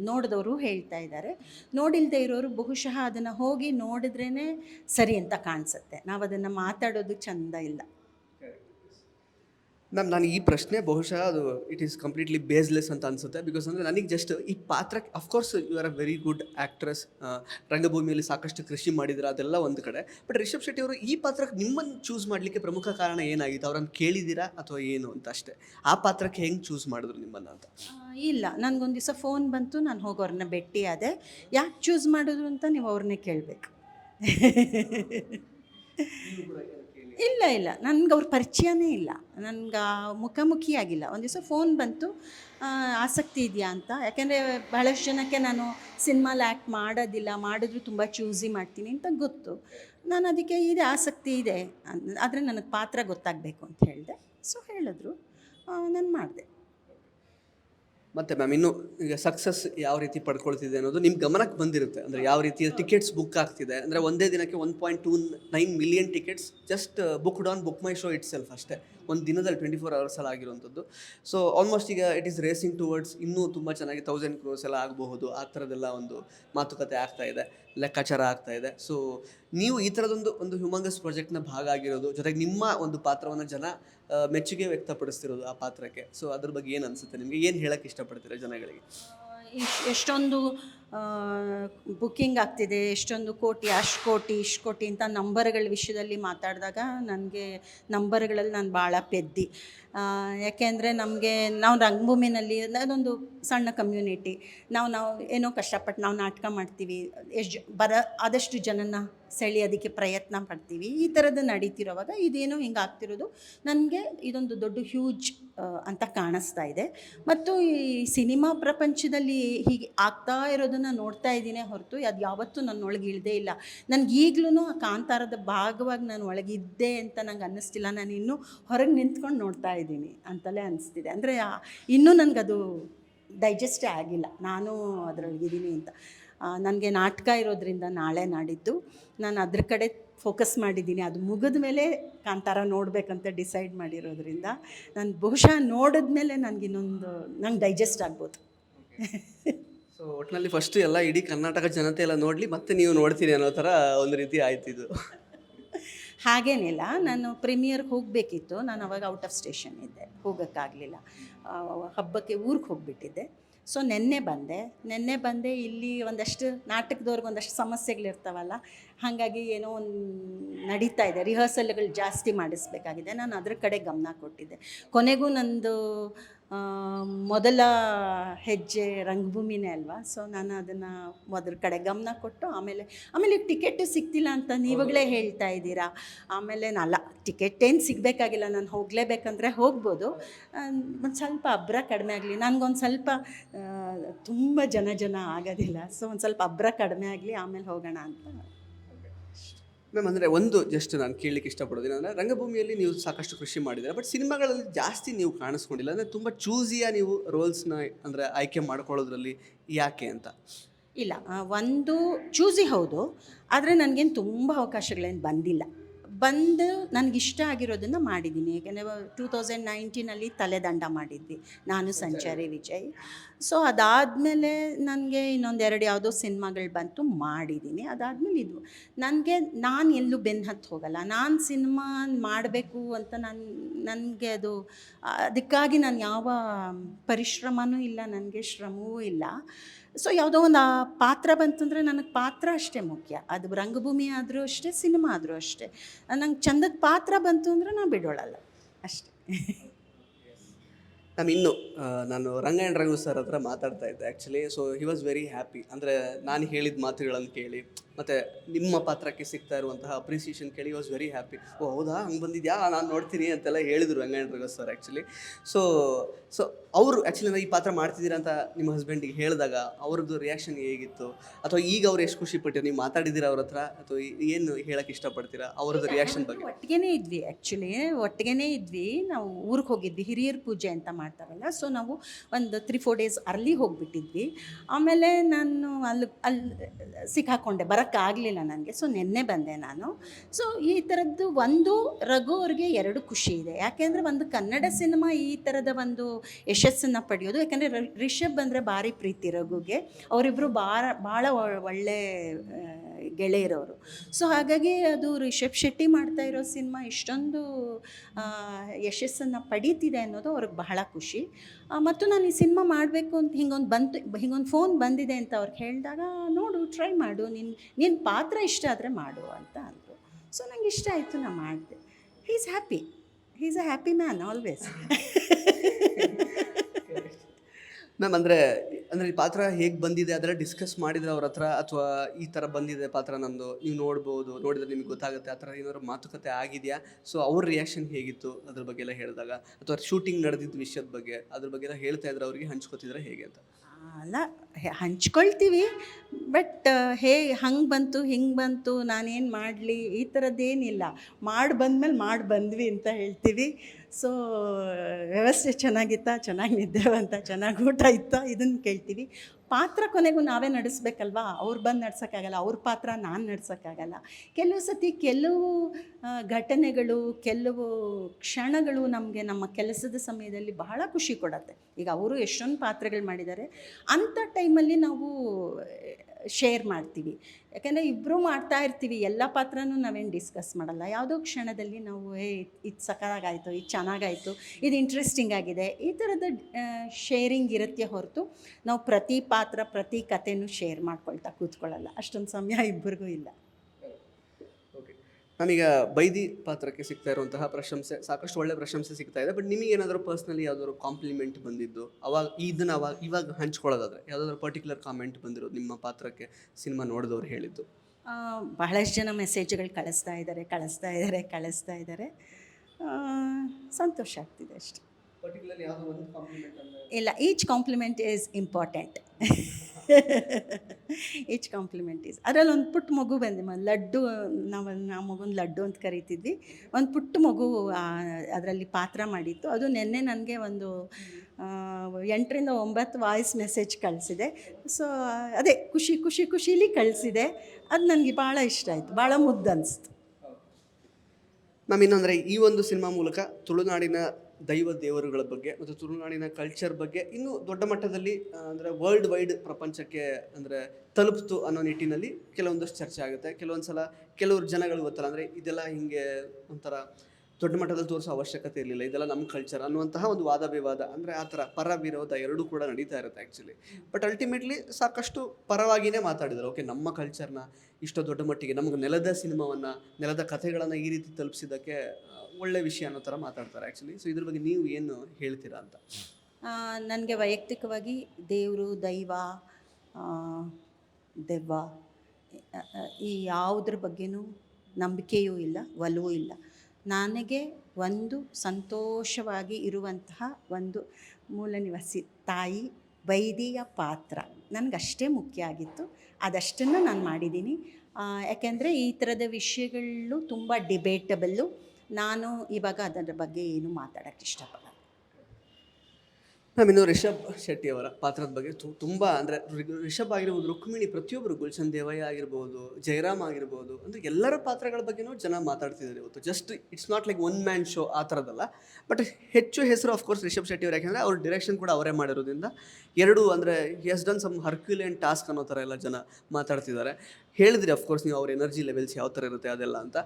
ನೋಡಿದವರು ಹೇಳ್ತಾ ಇದ್ದಾರೆ. ನೋಡಿಲ್ಲದೆ ಇರೋರು ಬಹುಶಃ ಅದನ್ನು ಹೋಗಿ ನೋಡಿದ್ರೇ ಸರಿ ಅಂತ ಕಾಣಿಸುತ್ತೆ. ನಾವು ಅದನ್ನು ಮಾತಾಡೋದು ಚಂದ ಇಲ್ಲ. ಮ್ಯಾಮ್ ನಾನು ಈ ಪ್ರಶ್ನೆ ಬಹುಶಃ ಅದು ಇಟ್ ಈಸ್ ಕಂಪ್ಲೀಟ್ಲಿ ಬೇಸ್ಲೆಸ್ ಅಂತ ಅನಿಸುತ್ತೆ. ಬಿಕಾಸ್ ಅಂದರೆ ನನಗೆ ಜಸ್ಟ್ ಈ ಪಾತ್ರಕ್ಕೆ of course you are a very good actress ರಂಗಭೂಮಿಯಲ್ಲಿ ಸಾಕಷ್ಟು ಕೃಷಿ ಮಾಡಿದ್ರೆ ಅದೆಲ್ಲ ಒಂದು ಕಡೆ. ಬಟ್ ರಿಷಬ್ ಶೆಟ್ಟಿ ಅವರು ಈ ಪಾತ್ರಕ್ಕೆ ನಿಮ್ಮನ್ನು ಚೂಸ್ ಮಾಡಲಿಕ್ಕೆ ಪ್ರಮುಖ ಕಾರಣ ಏನಾಗಿತ್ತು? ಅವರನ್ನು ಕೇಳಿದ್ದೀರಾ ಅಥವಾ ಏನು ಅಂತ ಅಷ್ಟೇ? ಆ ಪಾತ್ರಕ್ಕೆ ಹೆಂಗೆ ಚೂಸ್ ಮಾಡಿದ್ರು ನಿಮ್ಮನ್ನು ಅಂತ? ಇಲ್ಲ. ನನಗೊಂದು ದಿವಸ ಫೋನ್ ಬಂತು. ನಾನು ಹೋಗೋರನ್ನ ಭೇಟಿ ಆದೆ. ಯಾಕೆ ಚೂಸ್ ಮಾಡಿದ್ರು ಅಂತ ನೀವು ಅವ್ರನ್ನೇ ಕೇಳಬೇಕು. ಇಲ್ಲ ಇಲ್ಲ. ನನ್ಗೆ ಅವ್ರ ಪರಿಚಯನೇ ಇಲ್ಲ. ನನ್ಗೆ ಮುಖಾಮುಖಿಯಾಗಿಲ್ಲ. ಒಂದು ದಿವಸ ಫೋನ್ ಬಂತು. ಆಸಕ್ತಿ ಇದೆಯಾ ಅಂತ. ಯಾಕೆಂದರೆ ಬಹಳಷ್ಟು ಜನಕ್ಕೆ ನಾನು ಸಿನಿಮಾಲಿ ಆ್ಯಕ್ಟ್ ಮಾಡೋದಿಲ್ಲ. ಮಾಡಿದ್ರು ತುಂಬ ಚೂಸಿ ಮಾಡ್ತೀನಿ ಅಂತ ಗೊತ್ತು. ನಾನು ಅದಕ್ಕೆ ಇದೆ, ಆಸಕ್ತಿ ಇದೆ. ಆದರೆ ನನಗೆ ಪಾತ್ರ ಗೊತ್ತಾಗಬೇಕು ಅಂತ ಹೇಳಿದೆ. ಸೊ ಹೇಳಿದ್ರು. ನಾನು ಮಾಡಿದೆ. ಮತ್ತೆ ಮ್ಯಾಮ್ ಇನ್ನು ಈಗ ಸಕ್ಸಸ್ ಯಾವ ರೀತಿ ಪಡ್ಕೊಳ್ತಿದೆ ಅನ್ನೋದು ನಿಮ್ಮ ಗಮನಕ್ಕೆ ಬಂದಿರುತ್ತೆ. ಅಂದರೆ ಯಾವ ರೀತಿಯ ಟಿಕೆಟ್ಸ್ ಬುಕ್ ಆಗ್ತಿದೆ. ಅಂದರೆ ಒಂದೇ ದಿನಕ್ಕೆ one point two nine million tickets just book done BookMyShow itself ಅಷ್ಟೇ. ಒಂದು ದಿನದಲ್ಲಿ ಟ್ವೆಂಟಿ ಫೋರ್ ಅವರ್ಸಲ್ಲಿ ಆಗಿರುವಂಥದ್ದು. ಸೊ ಆಲ್ಮೋಸ್ಟ್ ಈಗ ಇಟ್ ಈಸ್ ರೇಸಿಂಗ್ ಟುವರ್ಡ್ಸ್ ಇನ್ನೂ ತುಂಬ ಚೆನ್ನಾಗಿ ತೌಸಂಡ್ ಕ್ರೋರ್ಸ್ ಎಲ್ಲ ಆಗಬಹುದು. ಆ ಥರದ್ದೆಲ್ಲ ಒಂದು ಮಾತುಕತೆ ಆಗ್ತಾ ಇದೆ, ಲೆಕ್ಕಾಚಾರ ಆಗ್ತಾ ಇದೆ. ಸೊ ನೀವು ಈ ಥರದೊಂದು ಒಂದು ಹ್ಯೂಮಂಗಸ್ ಪ್ರಾಜೆಕ್ಟ್ನ ಭಾಗ ಆಗಿರೋದು, ಜೊತೆಗೆ ನಿಮ್ಮ ಒಂದು ಪಾತ್ರವನ್ನು ಜನ ಮೆಚ್ಚುಗೆ ವ್ಯಕ್ತಪಡಿಸ್ತಿರೋದು ಆ ಪಾತ್ರಕ್ಕೆ. ಸೊ ಅದ್ರ ಬಗ್ಗೆ ಏನು ಅನಿಸುತ್ತೆ ನಿಮಗೆ? ಏನು ಹೇಳಕ್ಕೆ ಇಷ್ಟಪಡ್ತೀರಾ ಜನಗಳಿಗೆ? ಎಷ್ಟೊಂದು ಬುಕ್ಕಿಂಗ್ ಆಗ್ತಿದೆ, ಎಷ್ಟೊಂದು ಕೋಟಿ, ಅಷ್ಟು ಕೋಟಿ, ಇಷ್ಟು ಕೋಟಿ ಅಂತ ನಂಬರ್ಗಳ ವಿಷಯದಲ್ಲಿ ಮಾತಾಡಿದಾಗ ನನಗೆ ನಂಬರ್ಗಳಲ್ಲಿ ನಾನು ಭಾಳ ಪೆದ್ದಿ. ಯಾಕೆಂದರೆ ನಮಗೆ ನಾವು ರಂಗಭೂಮಿನಲ್ಲಿ ಅದೊಂದು ಸಣ್ಣ ಕಮ್ಯುನಿಟಿ ನಾವು ನಾವು ಏನೋ ಕಷ್ಟಪಟ್ಟು ನಾವು ನಾಟಕ ಮಾಡ್ತೀವಿ, ಎಷ್ಟು ಬರ, ಆದಷ್ಟು ಜನನ ಸೆಳೆಯೋದಕ್ಕೆ ಪ್ರಯತ್ನ ಪಡ್ತೀವಿ. ಈ ಥರದ್ದು ನಡೀತಿರೋವಾಗ ಇದೇನೋ ಹಿಂಗೆ ಆಗ್ತಿರೋದು. ನನಗೆ ಇದೊಂದು ದೊಡ್ಡ ಹ್ಯೂಜ್ ಅಂತ ಕಾಣಿಸ್ತಾ ಇದೆ. ಮತ್ತು ಈ ಸಿನಿಮಾ ಪ್ರಪಂಚದಲ್ಲಿ ಹೀಗೆ ಆಗ್ತಾ ಇರೋದನ್ನು ನೋಡ್ತಾ ಇದ್ದೀನಿ ಹೊರತು ಅದು ಯಾವತ್ತೂ ನನ್ನೊಳಗೆ ಇಳದೇ ಇಲ್ಲ. ನನಗೆ ಈಗಲೂ ಆ ಕಾಂತಾರದ ಭಾಗವಾಗಿ ನಾನು ಒಳಗಿದ್ದೆ ಅಂತ ನಂಗೆ ಅನ್ನಿಸ್ತಿಲ್ಲ. ನಾನು ಇನ್ನೂ ಹೊರಗೆ ನಿಂತ್ಕೊಂಡು ನೋಡ್ತಾ ಇದ್ದೀನಿ ಅಂತಲೇ ಅನಿಸ್ತಿದೆ. ಅಂದರೆ ಇನ್ನೂ ನನಗದು ಡೈಜೆಸ್ಟೇ ಆಗಿಲ್ಲ. ನಾನು ಅದರೊಳಗಿದ್ದೀನಿ ಅಂತ. ನನಗೆ ನಾಟಕ ಇರೋದ್ರಿಂದ ನಾಳೆ ನಾಡಿದ್ದು ನಾನು ಅದ್ರ ಕಡೆ ಫೋಕಸ್ ಮಾಡಿದ್ದೀನಿ. ಅದು ಮುಗಿದ ಮೇಲೆ ಕಾಂತಾರ ನೋಡಬೇಕಂತ ಡಿಸೈಡ್ ಮಾಡಿರೋದ್ರಿಂದ ನಾನು ಬಹುಶಃ ನೋಡಿದ್ಮೇಲೆ ನನಗೆ ಇನ್ನೊಂದು ನಂಗೆ ಡೈಜೆಸ್ಟ್ ಆಗ್ಬೋದು. ಸೊ ಒಟ್ಟಿನಲ್ಲಿ ಫಸ್ಟ್ ಎಲ್ಲ ಇಡೀ ಕರ್ನಾಟಕ ಜನತೆ ಎಲ್ಲ ನೋಡಲಿ, ಮತ್ತೆ ನೀವು ನೋಡ್ತೀರಿ ಅನ್ನೋ ಥರ ಒಂದು ರೀತಿ ಆಯ್ತು ಇದು. ಹಾಗೇನಿಲ್ಲ. ನಾನು ಪ್ರೀಮಿಯರ್ಗೆ ಹೋಗಬೇಕಿತ್ತು. ನಾನು ಅವಾಗ ಔಟ್ ಆಫ್ ಸ್ಟೇಷನ್ ಇದ್ದೆ. ಹೋಗೋಕ್ಕಾಗಲಿಲ್ಲ. ಹಬ್ಬಕ್ಕೆ ಊರಿಗೆ ಹೋಗಿಬಿಟ್ಟಿದ್ದೆ. ಸೊ ನೆನ್ನೆ ಬಂದೆ. ನೆನ್ನೆ ಬಂದೆ, ಇಲ್ಲಿ ಒಂದಷ್ಟು ನಾಟಕದವ್ರಿಗೆ ಒಂದಷ್ಟು ಸಮಸ್ಯೆಗಳಿರ್ತಾವಲ್ಲ, ಹಾಗಾಗಿ ಏನೋ ಒಂದು ನಡೀತಾ ಇದೆ. ರಿಹರ್ಸಲ್ಗಳು ಜಾಸ್ತಿ ಮಾಡಿಸ್ಬೇಕಾಗಿದೆ. ನಾನು ಅದ್ರ ಕಡೆ ಗಮನ ಕೊಟ್ಟಿದ್ದೆ. ಕೊನೆಗೂ ನಂದು ಮೊದಲ ಹೆಜ್ಜೆ ರಂಗಭೂಮಿನೇ ಅಲ್ವಾ? ಸೊ ನಾನು ಅದನ್ನು ಮೊದಲ ಕಡೆ ಗಮನ ಕೊಟ್ಟು ಆಮೇಲೆ ಆಮೇಲೆ ಟಿಕೆಟು ಸಿಗ್ತಿಲ್ಲ ಅಂತ ನೀವಾಗಲೇ ಹೇಳ್ತಾ ಇದ್ದೀರಾ? ಆಮೇಲೆ ಅಲ್ಲ ಟಿಕೆಟ್ ಏನು ಸಿಗಬೇಕಾಗಿಲ್ಲ ನಾನು ಹೋಗಲೇಬೇಕಂದ್ರೆ ಹೋಗ್ಬೋದು. ಒಂದು ಸ್ವಲ್ಪ ಅಬ್ರ ಕಡಿಮೆ ಆಗಲಿ. ನನಗೊಂದು ಸ್ವಲ್ಪ ತುಂಬ ಜನ ಜನ ಆಗೋದಿಲ್ಲ. ಸೊ ಒಂದು ಸ್ವಲ್ಪ ಅಬ್ರ ಕಡಿಮೆ ಆಗಲಿ ಆಮೇಲೆ ಹೋಗೋಣ ಅಂತ. ಮ್ಯಾಮ್ ಅಂದರೆ ಒಂದು ಜಸ್ಟ್ ನಾನು ಕೇಳಲಿಕ್ಕೆ ಇಷ್ಟಪಡೋದು ಅಂದರೆ ರಂಗಭೂಮಿಯಲ್ಲಿ ನೀವು ಸಾಕಷ್ಟು ಕೃಷಿ ಮಾಡಿದ್ದೀರಾ? ಬಟ್ ಸಿನಿಮಾಗಳಲ್ಲಿ ಜಾಸ್ತಿ ನೀವು ಕಾಣಿಸ್ಕೊಂಡಿಲ್ಲ. ಅಂದರೆ ತುಂಬ ಚೂಸಿಯ ನೀವು ರೋಲ್ಸ್ನ ಅಂದರೆ ಆಯ್ಕೆ ಮಾಡ್ಕೊಳ್ಳೋದ್ರಲ್ಲಿ ಯಾಕೆ ಅಂತ? ಇಲ್ಲ. ಒಂದು ಚೂಸಿ ಹೌದು. ಆದರೆ ನನಗೇನು ತುಂಬ ಅವಕಾಶಗಳೇನು ಬಂದಿಲ್ಲ. ಬಂದು ನನಗಿಷ್ಟ ಆಗಿರೋದನ್ನು ಮಾಡಿದ್ದೀನಿ. ಯಾಕೆಂದರೆ ಟೂ ತೌಸಂಡ್ ನೈನ್ಟೀನಲ್ಲಿ ತಲೆದಂಡ ಮಾಡಿದ್ವಿ. ನಾನು ಸಂಚಾರಿ ವಿಜಯ್. ಸೊ ಅದಾದಮೇಲೆ ನನಗೆ ಇನ್ನೊಂದೆರಡು ಯಾವುದೋ ಸಿನಿಮಾಗಳು ಬಂತು ಮಾಡಿದ್ದೀನಿ. ಅದಾದಮೇಲೆ ಇದು. ನನಗೆ ನಾನು ಎಲ್ಲೂ ಬೆನ್ನು ಹತ್ತು ಹೋಗಲ್ಲ. ನಾನು ಸಿನಿಮಾ ಮಾಡಬೇಕು ಅಂತ ನಾನು ನನಗೆ ಅದು ಅದಕ್ಕಾಗಿ ನಾನು ಯಾವ ಪರಿಶ್ರಮನೂ ಇಲ್ಲ ನನಗೆ ಶ್ರಮವೂ ಇಲ್ಲ. ಸೊ ಯಾವುದೋ ಒಂದು ಆ ಪಾತ್ರ ಬಂತಂದರೆ ನನಗೆ ಪಾತ್ರ ಅಷ್ಟೇ ಮುಖ್ಯ. ಅದು ರಂಗಭೂಮಿ ಆದರೂ ಅಷ್ಟೇ, ಸಿನಿಮಾ ಆದರೂ ಅಷ್ಟೇ. ನಂಗೆ ಚಂದದ ಪಾತ್ರ ಬಂತು ಅಂದರೆ ನಾನು ಬಿಡೋಳಲ್ಲ. ಅಷ್ಟೇ. ನಾನು ಇನ್ನು ನಾನು ನಾನು ರಂಗಾಯಣ ರಂಗು ಸರ್ ಹತ್ರ ಮಾತಾಡ್ತಾ ಇದ್ದೆ actually so he was very happy ಅಂದರೆ ನಾನು ಹೇಳಿದ ಮಾತುಗಳನ್ನು ಕೇಳಿ ಮತ್ತು ನಿಮ್ಮ ಪಾತ್ರಕ್ಕೆ ಸಿಗ್ತಾ ಇರುವಂತಹ ಅಪ್ರಿಸಿಯೇಷನ್ ಕೇಳಿ ವಾಸ್ ವೆರಿ ಹ್ಯಾಪಿ ಓ ಹೌದಾ? ಹಂಗೆ ಬಂದಿದ್ಯಾ? ನಾನು ನೋಡ್ತೀನಿ ಅಂತೆಲ್ಲ ಹೇಳಿದರು Raghu sir actually so so ಅವರು ಆ್ಯಕ್ಚುಲಿ ಈ ಪಾತ್ರ ಮಾಡ್ತಿದ್ದೀರಾ ಅಂತ ನಿಮ್ಮ ಹಸ್ಬೆಂಡಿಗೆ ಹೇಳಿದಾಗ ಅವ್ರದ್ದು ರಿಯಾಕ್ಷನ್ ಹೇಗಿತ್ತು? ಅಥವಾ ಈಗ ಅವ್ರು ಎಷ್ಟು ಖುಷಿ ಪಟ್ಟಿರು ನೀವು ಮಾತಾಡಿದ್ದೀರಾ ಅವ್ರ ಹತ್ರ? ಅಥವಾ ಏನು ಹೇಳಕ್ಕೆ ಇಷ್ಟಪಡ್ತೀರಾ ಅವ್ರದ್ದು ರಿಯಾಕ್ಷನ್ ಬಗ್ಗೆ? ಒಟ್ಟಿಗೆ ಇದ್ವಿ ಆ್ಯಕ್ಚುಲಿ ಒಟ್ಟಿಗೆ ಇದ್ವಿ. ನಾವು ಊರಿಗೆ ಹೋಗಿದ್ವಿ. ಹಿರಿಯರ ಪೂಜೆ ಅಂತ ಮಾಡ್ತಾರಲ್ಲ ಸೊ ನಾವು ಒಂದು ತ್ರೀ ಫೋರ್ ಡೇಸ್ ಅರ್ಲಿ ಹೋಗಿಬಿಟ್ಟಿದ್ವಿ. ಆಮೇಲೆ ನಾನು ಅಲ್ಲಿ ಅಲ್ಲಿ ಸಿಕ್ಕಾಕೊಂಡೆ ಬರೋಕ್ಕಾಗಲಿಲ್ಲ ನನಗೆ. ಸೊ ನಿನ್ನೆ ಬಂದೆ ನಾನು. ಸೊ ಈ ಥರದ್ದು ಒಂದು ರಘು ಅವ್ರಿಗೆ ಎರಡು ಖುಷಿ ಇದೆ. ಯಾಕೆಂದರೆ ಒಂದು ಕನ್ನಡ ಸಿನಿಮಾ ಈ ಥರದ ಒಂದು ಯಶಸ್ಸನ್ನು ಪಡೆಯೋದು. ಯಾಕೆಂದರೆ ರಿಷಬ್ ಅಂದರೆ ಭಾರಿ ಪ್ರೀತಿ ರಘುಗೆ. ಅವರಿಬ್ಬರು ಭಾಳ ಭಾಳ ಒಳ್ಳೆ ಗೆಳೆಯರವರು. ಸೊ ಹಾಗಾಗಿ ಅದು ರಿಷಬ್ ಶೆಟ್ಟಿ ಮಾಡ್ತಾ ಇರೋ ಸಿನಿಮಾ ಇಷ್ಟೊಂದು ಯಶಸ್ಸನ್ನು ಪಡೀತಿದೆ ಅನ್ನೋದು ಅವ್ರಿಗೆ ಬಹಳ ಖುಷಿ. ಮತ್ತು ನಾನು ಈ ಸಿನಿಮಾ ಮಾಡಬೇಕು ಅಂತ ಹಿಂಗೊಂದು ಬಂತು, ಹಿಂಗೊಂದು ಫೋನ್ ಬಂದಿದೆ ಅಂತ ಅವ್ರಿಗೆ ಹೇಳಿದಾಗ, ನೋಡು ಟ್ರೈ ಮಾಡು. ನಿನ್ನ ನಿನ್ನ ಪಾತ್ರ ಇಷ್ಟ ಆದರೆ ಮಾಡು ಅಂತ ಅಂದರು. ಸೊ ನಂಗೆ ಇಷ್ಟ ಆಯಿತು ನಾನು ಮಾಡಿದೆ. He is happy he is a happy man always ma'am ಅಂದರೆ ಅಂದರೆ ಈ ಪಾತ್ರ ಹೇಗೆ ಬಂದಿದೆ? ಅದರ ಡಿಸ್ಕಸ್ ಮಾಡಿದ್ರೆ ಅವ್ರ ಹತ್ರ ಅಥವಾ ಈ ಥರ ಬಂದಿದೆ ಪಾತ್ರ ನಂದು, ನೀವು ನೋಡ್ಬೋದು, ನೋಡಿದ್ರೆ ನಿಮಗೆ ಗೊತ್ತಾಗುತ್ತೆ, ಆ ಥರ ಏನಾದ್ರು ಮಾತುಕತೆ ಆಗಿದೆಯಾ? ಸೊ ಅವ್ರ ರಿಯಾಕ್ಷನ್ ಹೇಗಿತ್ತು ಅದ್ರ ಬಗ್ಗೆ ಎಲ್ಲ ಹೇಳಿದಾಗ, ಅಥವಾ ಶೂಟಿಂಗ್ ನಡೆದಿದ್ದ ವಿಷಯದ ಬಗ್ಗೆ, ಅದ್ರ ಬಗ್ಗೆ ಎಲ್ಲ ಹೇಳ್ತಾ ಇದ್ರೆ ಅವ್ರಿಗೆ ಹಂಚ್ಕೋತಿದ್ರೆ ಹೇಗೆ ಅಂತ? ಅಲ್ಲ ಹಂಚ್ಕೊಳ್ತೀವಿ. ಬಟ್, ಹೇ, ಹಂಗೆ ಬಂತು, ಹಿಂಗೆ ಬಂತು, ನಾನೇನು ಮಾಡಲಿ, ಈ ಥರದ್ದೇನಿಲ್ಲ ಮಾಡಿ ಬಂದಮೇಲೆ ಮಾಡಿ ಬಂದ್ವಿ ಅಂತ ಹೇಳ್ತೀವಿ. ಸೊ ವ್ಯವಸ್ಥೆ ಚೆನ್ನಾಗಿತ್ತಾ, ಚೆನ್ನಾಗಿ ನಿದ್ದೆ ಬಂತ ಚೆನ್ನಾಗಿ ಊಟ ಇತ್ತಾ ಇದನ್ನು ಕೇಳ್ತೀವಿ. ಪಾತ್ರ ಕೊನೆಗೂ ನಾವೇ ನಡೆಸ್ಬೇಕಲ್ವಾ? ಅವ್ರು ಬಂದು ನಡ್ಸೋಕ್ಕಾಗಲ್ಲ, ಅವ್ರ ಪಾತ್ರ ನಾನು ನಡ್ಸೋಕ್ಕಾಗಲ್ಲ. ಕೆಲವು ಸತಿ ಕೆಲವು ಘಟನೆಗಳು, ಕೆಲವು ಕ್ಷಣಗಳು ನಮಗೆ ನಮ್ಮ ಕೆಲಸದ ಸಮಯದಲ್ಲಿ ಬಹಳ ಖುಷಿ ಕೊಡುತ್ತೆ. ಈಗ ಅವರು ಎಷ್ಟೊಂದು ಪಾತ್ರಗಳು ಮಾಡಿದ್ದಾರೆ ಅಂಥ ಟೈಮಲ್ಲಿ ನಾವು ಶೇರ್ ಮಾಡ್ತೀವಿ. ಯಾಕೆಂದರೆ ಇಬ್ಬರು ಮಾಡ್ತಾ ಇರ್ತೀವಿ, ಎಲ್ಲ ಪಾತ್ರನೂ ನಾವೇನು ಡಿಸ್ಕಸ್ ಮಾಡಲ್ಲ. ಯಾವುದೋ ಕ್ಷಣದಲ್ಲಿ ನಾವು, ಏ, ಇದು ಸಕಾಲಾಗಾಯಿತು ಇದು ಚೆನ್ನಾಗಾಯಿತು. ಇದು ಇಂಟ್ರೆಸ್ಟಿಂಗ್ ಆಗಿದೆ. ಈ ಥರದ ಶೇರಿಂಗ್ ಇರುತ್ತೆ ಹೊರತು ನಾವು ಪ್ರತಿ ಪಾತ್ರ ಪ್ರತಿ ಕಥೆನೂ ಶೇರ್ ಮಾಡ್ಕೊಳ್ತಾ ಕೂತ್ಕೊಳ್ಳಲ್ಲ. ಅಷ್ಟೊಂದು ಸಮಯ ಇಬ್ಬರಿಗೂ ಇಲ್ಲ. ಓಕೆ ನಾನೀಗ ಬೈದಿ ಪಾತ್ರಕ್ಕೆ ಸಿಗ್ತಾ ಇರುವಂತಹ ಪ್ರಶಂಸೆ ಸಾಕಷ್ಟು ಒಳ್ಳೆ ಪ್ರಶಂಸೆ ಸಿಗ್ತಾ ಇದೆ. ಬಟ್ ನಿಮಗೆ ಏನಾದರೂ ಪರ್ಸ್ನಲಿ ಯಾವುದಾದ್ರು ಕಾಂಪ್ಲಿಮೆಂಟ್ ಬಂದಿದ್ದು ಅವಾಗ ಇದನ್ನ ಅವಾಗ ಇವಾಗ ಹಂಚ್ಕೊಳ್ಳೋದಾದ್ರೆ ಯಾವುದಾದ್ರು ಪರ್ಟಿಕ್ಯುಲರ್ ಕಾಮೆಂಟ್ ಬಂದಿರೋದು ನಿಮ್ಮ ಪಾತ್ರಕ್ಕೆ ಸಿನಿಮಾ ನೋಡಿದವ್ರು ಹೇಳಿದ್ದು? ಬಹಳಷ್ಟು ಜನ ಮೆಸೇಜ್ಗಳು ಕಳಿಸ್ತಾ ಇದ್ದಾರೆ ಕಳಿಸ್ತಾ ಇದ್ದಾರೆ ಕಳಿಸ್ತಾ ಇದ್ದಾರೆ ಸಂತೋಷ ಆಗ್ತಿದೆ ಅಷ್ಟೆ. ಇಲ್ಲ each compliment is important each compliment is ಅದರಲ್ಲಿ ಒಂದು ಪುಟ್ಟ ಮಗು ಬಂದೆ ಮ ಲಡ್ಡು ನಾವು ನಾವು ಮಗುನ ಲಡ್ಡು ಅಂತ ಕರಿತಿದ್ವಿ. ಒಂದು ಪುಟ್ಟ ಮಗು ಅದರಲ್ಲಿ ಪಾತ್ರ ಮಾಡಿತ್ತು. ಅದು ನಿನ್ನೆ ನನಗೆ ಒಂದು ಎಂಟರಿಂದ ಒಂಬತ್ತು ವಾಯ್ಸ್ ಮೆಸೇಜ್ ಕಳಿಸಿದೆ. ಸೊ ಅದೇ ಖುಷಿ ಖುಷಿ ಖುಷೀಲಿ ಕಳಿಸಿದೆ. ಅದು ನನಗೆ ಭಾಳ ಇಷ್ಟ ಆಯಿತು ಭಾಳ ಮುದ್ದು ಅನಿಸ್ತು. ಮ್ಯಾಮ್ ಇನ್ನೊಂದರೆ ಈ ಒಂದು ಸಿನಿಮಾ ಮೂಲಕ ತುಳುನಾಡಿನ ದೈವ ದೇವರುಗಳ ಬಗ್ಗೆ ಮತ್ತು ತುಳುನಾಡಿನ ಕಲ್ಚರ್ ಬಗ್ಗೆ ಇನ್ನೂ ದೊಡ್ಡ ಮಟ್ಟದಲ್ಲಿ ಅಂದರೆ ವರ್ಲ್ಡ್ ವೈಡ್ ಪ್ರಪಂಚಕ್ಕೆ, ಅಂದರೆ ತಲುಪ್ತು ಅನ್ನೋ ನಿಟ್ಟಿನಲ್ಲಿ ಕೆಲವೊಂದಷ್ಟು ಚರ್ಚೆ ಆಗುತ್ತೆ. ಕೆಲವೊಂದು ಸಲ ಕೆಲವ್ರು ಜನಗಳು ಗೊತ್ತಲ್ಲ, ಅಂದರೆ ಇದೆಲ್ಲ ಹಿಂಗೆ ಒಂಥರ ದೊಡ್ಡ ಮಟ್ಟದಲ್ಲಿ ತೋರಿಸೋ ಅವಶ್ಯಕತೆ ಇರಲಿಲ್ಲ. ಇದೆಲ್ಲ ನಮ್ಮ ಕಲ್ಚರ್ ಅನ್ನುವಂತಹ ಒಂದು ವಾದ ವಿವಾದ ಅಂದರೆ ಆ ಥರ ಪರ ವಿರೋಧ ಎರಡೂ ಕೂಡ ನಡೀತಾ ಇರುತ್ತೆ ಆ್ಯಕ್ಚುಲಿ ಬಟ್ ಅಲ್ಟಿಮೇಟ್ಲಿ ಸಾಕಷ್ಟು ಪರವಾಗಿಯೇ ಮಾತಾಡಿದರು. ಓಕೆ ನಮ್ಮ ಕಲ್ಚರ್ನ ಇಷ್ಟೋ ದೊಡ್ಡ ಮಟ್ಟಿಗೆ ನಮಗೆ ನೆಲದ ಸಿನಿಮಾವನ್ನು, ನೆಲದ ಕಥೆಗಳನ್ನು ಈ ರೀತಿ ತಲುಪಿಸಿದ್ದಕ್ಕೆ ಒಳ್ಳೆ ವಿಷಯ ಅನ್ನೋ ಥರ ಮಾತಾಡ್ತಾರೆ ಆ್ಯಕ್ಚುಲಿ ಸೊ ಇದ್ರ ಬಗ್ಗೆ ನೀವು ಏನು ಹೇಳ್ತೀರಾ ಅಂತ? ನನಗೆ ವೈಯಕ್ತಿಕವಾಗಿ ದೇವರು, ದೈವ ದೆವ್ವ ಈ ಯಾವುದ್ರ ಬಗ್ಗೆನೂ ನಂಬಿಕೆಯೂ ಇಲ್ಲ, ಒಲವೂ ಇಲ್ಲ. ನನಗೆ ಒಂದು ಸಂತೋಷವಾಗಿ ಇರುವಂತಹ ಒಂದು ಮೂಲ ನಿವಾಸಿ ತಾಯಿ, ವೈದಿಯ ಪಾತ್ರ. ನನಗಷ್ಟೇ ಮುಖ್ಯ ಆಗಿತ್ತು. ಅದಷ್ಟನ್ನು ನಾನು ಮಾಡಿದ್ದೀನಿ. ಯಾಕೆಂದರೆ ಈ ಥರದ ವಿಷಯಗಳು ತುಂಬ ಡಿಬೇಟಬಲ್ಲು ನಾನು ಇವಾಗ ಅದರ ಬಗ್ಗೆ ಏನು ಮಾತಾಡೋಕ್ಕೆ ಇಷ್ಟಪಡಲ್ಲ. ಇನ್ನು ರಿಷಬ್ ಶೆಟ್ಟಿ ಅವರ ಪಾತ್ರದ ಬಗ್ಗೆ ತುಂಬ ಅಂದರೆ ರಿಷಬ್ ಆಗಿರ್ಬೋದು, ರುಕ್ಮಿಣಿ ಪ್ರತಿಯೊಬ್ಬರು ಗುಲ್ಶನ್ ದೇವಯ್ಯ ಆಗಿರ್ಬೋದು, ಜಯರಾಮ್ ಆಗಿರ್ಬೋದು, ಅಂದರೆ ಎಲ್ಲರ ಪಾತ್ರಗಳ ಬಗ್ಗೆನೂ ಜನ ಮಾತಾಡ್ತಿದ್ದಾರೆ ಇವತ್ತು. Just it's not like one man show ಆ ಥರದಲ್ಲ ಬಟ್ ಹೆಚ್ಚು ಹೆಸರು ಆಫ್ಕೋರ್ಸ್ ರಿಷಬ್ ಶೆಟ್ಟಿ ಅವ್ರು, ಯಾಕೆಂದರೆ ಅವ್ರ ಡಿರೆಕ್ಷನ್ ಕೂಡ ಅವರೇ ಮಾಡಿರೋದ್ರಿಂದ ಎರಡು ಅಂದರೆ as done some herculean task ಅನ್ನೋ ಥರ ಎಲ್ಲ ಜನ ಮಾತಾಡ್ತಿದ್ದಾರೆ. ಹೇಳಿದ್ರಿ ಅಫ್ಕೋರ್ಸ್ ನೀವು ಅವ್ರ ಎನರ್ಜಿ ಲೆವೆಲ್ಸ್ ಯಾವ ಥರ ಇರುತ್ತೆ ಅದೆಲ್ಲ ಅಂತ.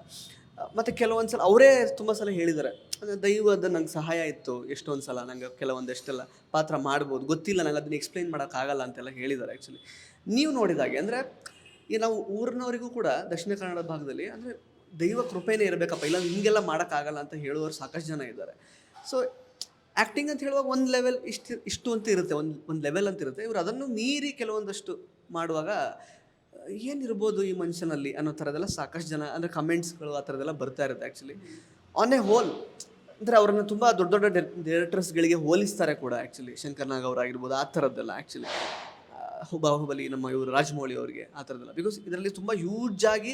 ಮತ್ತು ಕೆಲವೊಂದು ಸಲ ಅವರೇ ತುಂಬ ಸಲ ಹೇಳಿದ್ದಾರೆ ಅಂದರೆ ದೈವದ ನಂಗೆ ಸಹಾಯ ಇತ್ತು ಎಷ್ಟೊಂದು ಸಲ, ನಂಗೆ ಕೆಲವೊಂದಷ್ಟೆಲ್ಲ ಪಾತ್ರ ಮಾಡ್ಬೋದು, ಗೊತ್ತಿಲ್ಲ, ನಂಗೆ ಅದನ್ನ ಎಕ್ಸ್ಪ್ಲೈನ್ ಮಾಡೋಕ್ಕಾಗಲ್ಲ ಅಂತೆಲ್ಲ ಹೇಳಿದ್ದಾರೆ ಆ್ಯಕ್ಚುಲಿ ನೀವು ನೋಡಿದಾಗೆ, ಅಂದರೆ ಈ ನಾವು ಊರಿನವರಿಗೂ ಕೂಡ ದಕ್ಷಿಣ ಕನ್ನಡ ಭಾಗದಲ್ಲಿ, ಅಂದರೆ ದೈವ ಕೃಪೆನೇ ಇರಬೇಕಪ್ಪ, ಇಲ್ಲ ಹಿಂಗೆಲ್ಲ ಮಾಡೋಕ್ಕಾಗಲ್ಲ ಅಂತ ಹೇಳುವವರು ಸಾಕಷ್ಟು ಜನ ಇದ್ದಾರೆ. ಸೊ ಆ್ಯಕ್ಟಿಂಗ್ ಅಂತ ಹೇಳುವಾಗ ಒಂದು ಲೆವೆಲ್ ಇಷ್ಟು ಇಷ್ಟು ಅಂತ ಇರುತ್ತೆ, ಒಂದು ಒಂದು ಲೆವೆಲ್ ಅಂತ ಇರುತ್ತೆ. ಇವರು ಅದನ್ನು ಮೀರಿ ಕೆಲವೊಂದಷ್ಟು ಮಾಡುವಾಗ ಏನಿರ್ಬೋದು ಈ ಮನುಷ್ಯನಲ್ಲಿ ಅನ್ನೋ ಥರದೆಲ್ಲ ಸಾಕಷ್ಟು ಜನ, ಅಂದರೆ ಕಮೆಂಟ್ಸ್ಗಳು ಆ ಥರದೆಲ್ಲ ಬರ್ತಾ ಇರುತ್ತೆ ಆ್ಯಕ್ಚುಲಿ ಆನ್ ಎ ಹೋಲ್ ಅಂದರೆ ಅವರನ್ನು ತುಂಬ ದೊಡ್ಡ ದೊಡ್ಡ ಡೈರೆಕ್ಟರ್ಸ್ಗಳಿಗೆ ಹೋಲಿಸ್ತಾರೆ ಕೂಡ ಆ್ಯಕ್ಚುಲಿ ಶಂಕರ್ ನಾಗ್ ಅವರಾಗಿರ್ಬೋದು ಆ ಥರದ್ದೆಲ್ಲ ಆ್ಯಕ್ಚುಲಿ ಬಾಹುಬಲಿ ನಮ್ಮ ಇವರು ರಾಜಮೌಳಿ ಅವರಿಗೆ ಆ ಥರದ್ದೆಲ್ಲ. ಬಿಕಾಸ್ ಇದರಲ್ಲಿ ತುಂಬ ಆಗಿ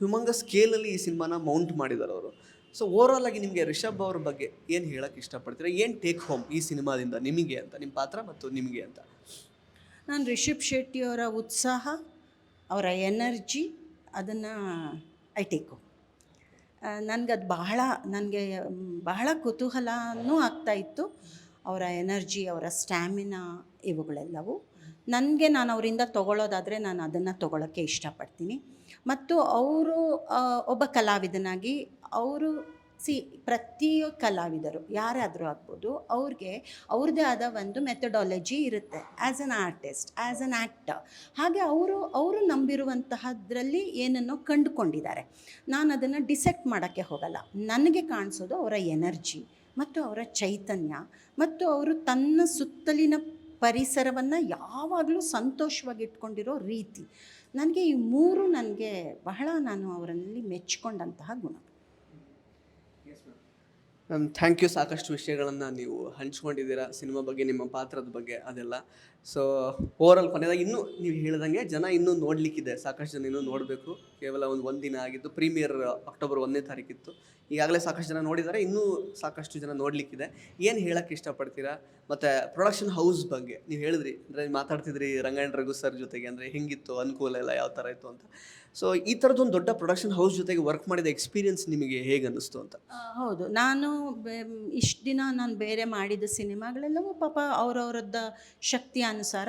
ಹ್ಯುಮಂಗ ಸ್ಕೇಲಲ್ಲಿ ಈ ಸಿನಿಮಾನ ಮೌಂಟ್ ಮಾಡಿದ್ದಾರೆ ಅವರು. ಸೊ ಓವರಾಲ್ ಆಗಿ ನಿಮಗೆ ರಿಷಬ್ ಅವ್ರ ಬಗ್ಗೆ ಏನು ಹೇಳಕ್ಕೆ ಇಷ್ಟಪಡ್ತೀರಾ? ಏನು ಟೇಕ್ ಹೋಮ್ ಈ ಸಿನಿಮಾದಿಂದ ನಿಮಗೆ ಅಂತ ನಿಮ್ಮ ಪಾತ್ರ ಮತ್ತು ನಿಮಗೆ ಅಂತ? ನಾನು ರಿಷಬ್ ಶೆಟ್ಟಿಯವರ ಉತ್ಸಾಹ ಅವರ ಎನರ್ಜಿ ಅದನ್ನು ಐ ಟೇಕು ನನಗದು ಬಹಳ, ನನಗೆ ಬಹಳ ಕುತೂಹಲನೂ ಆಗ್ತಾಯಿತ್ತು ಅವರ ಎನರ್ಜಿ, ಅವರ ಸ್ಟ್ಯಾಮಿನಾ ಇವುಗಳೆಲ್ಲವೂ. ನನಗೆ ನಾನು ಅವರಿಂದ ತೊಗೊಳ್ಳೋದಾದರೆ ನಾನು ಅದನ್ನು ತೊಗೊಳಕ್ಕೆ ಇಷ್ಟಪಡ್ತೀನಿ. ಮತ್ತು ಅವರು ಒಬ್ಬ ಕಲಾವಿದನಾಗಿ ಅವರು ಸಿ ಪ್ರತಿಯೊ ಕಲಾವಿದರು, ಯಾರಾದರೂ ಆಗ್ಬೋದು, ಅವ್ರಿಗೆ ಅವ್ರದ್ದೇ ಆದ ಒಂದು ಮೆಥಡಾಲಜಿ ಇರುತ್ತೆ as an artist as an actor ಹಾಗೆ ಅವರು ಅವರು ನಂಬಿರುವಂತಹದ್ರಲ್ಲಿ ಏನನ್ನೋ ಕಂಡುಕೊಂಡಿದ್ದಾರೆ. ನಾನು ಅದನ್ನು ಡಿಸೆಕ್ಟ್ ಮಾಡೋಕ್ಕೆ ಹೋಗಲ್ಲ. ನನಗೆ ಕಾಣಿಸೋದು ಅವರ ಎನರ್ಜಿ ಮತ್ತು ಅವರ ಚೈತನ್ಯ ಮತ್ತು ಅವರು ತನ್ನ ಸುತ್ತಲಿನ ಪರಿಸರವನ್ನು ಯಾವಾಗಲೂ ಸಂತೋಷವಾಗಿ ಇಟ್ಕೊಂಡಿರೋ ರೀತಿ. ನನಗೆ ಈ ಮೂರು ನನಗೆ ಬಹಳ ನಾನು ಅವರಲ್ಲಿ ಮೆಚ್ಕೊಂಡಂತಹ ಗುಣ. ಥ್ಯಾಂಕ್ ಯು ಸಾಕಷ್ಟು ವಿಷಯಗಳನ್ನು ನೀವು ಹಂಚ್ಕೊಂಡಿದ್ದೀರಾ ಸಿನಿಮಾ ಬಗ್ಗೆ, ನಿಮ್ಮ ಪಾತ್ರದ ಬಗ್ಗೆ ಅದೆಲ್ಲ. ಸೊ ಓವರಾಲ್ ಕೊನೆಯದಾಗಿ ಇನ್ನೂ ನೀವು ಹೇಳ್ದಂಗೆ ಜನ ಇನ್ನೂ ನೋಡಲಿಕ್ಕಿದೆ, ಸಾಕಷ್ಟು ಜನ ಇನ್ನೂ ನೋಡಬೇಕು. ಕೇವಲ ಒಂದು ಒಂದಿನ ಆಗಿದ್ದು ಪ್ರೀಮಿಯರ್ ಅಕ್ಟೋಬರ್ ಒಂದನೇ ತಾರೀಕಿತ್ತು. ಈಗಾಗಲೇ ಸಾಕಷ್ಟು ಜನ ನೋಡಿದ್ದಾರೆ, ಇನ್ನೂ ಸಾಕಷ್ಟು ಜನ ನೋಡಲಿಕ್ಕಿದೆ. ಏನು ಹೇಳಕ್ಕೆ ಇಷ್ಟಪಡ್ತೀರಾ? ಮತ್ತು ಪ್ರೊಡಕ್ಷನ್ ಹೌಸ್ ಬಗ್ಗೆ, ನೀವು ಹೇಳಿದ್ರಿ, ಅಂದರೆ ಮಾತಾಡ್ತಿದ್ರಿ ರಂಗಾಯಣ ರಘು ಸರ್ ಜೊತೆಗೆ, ಅಂದರೆ ಹೆಂಗಿತ್ತು, ಅನುಕೂಲ ಎಲ್ಲ ಯಾವ ಥರ ಇತ್ತು ಅಂತ. ಸೊ ಈ ಥರದ್ದೊಂದು ದೊಡ್ಡ ಪ್ರೊಡಕ್ಷನ್ ಹೌಸ್ ಜೊತೆಗೆ ವರ್ಕ್ ಮಾಡಿದ ಎಕ್ಸ್ಪೀರಿಯನ್ಸ್ ನಿಮಗೆ ಹೇಗೆ ಅನ್ನಿಸ್ತು ಅಂತ ಹೌದು. ನಾನು ಇಷ್ಟು ದಿನ ನಾನು ಬೇರೆ ಮಾಡಿದ ಸಿನಿಮಾಗಳೆಲ್ಲವೂ ಪಾಪ ಅವರವರದ್ದ ಶಕ್ತಿ ಅನುಸಾರ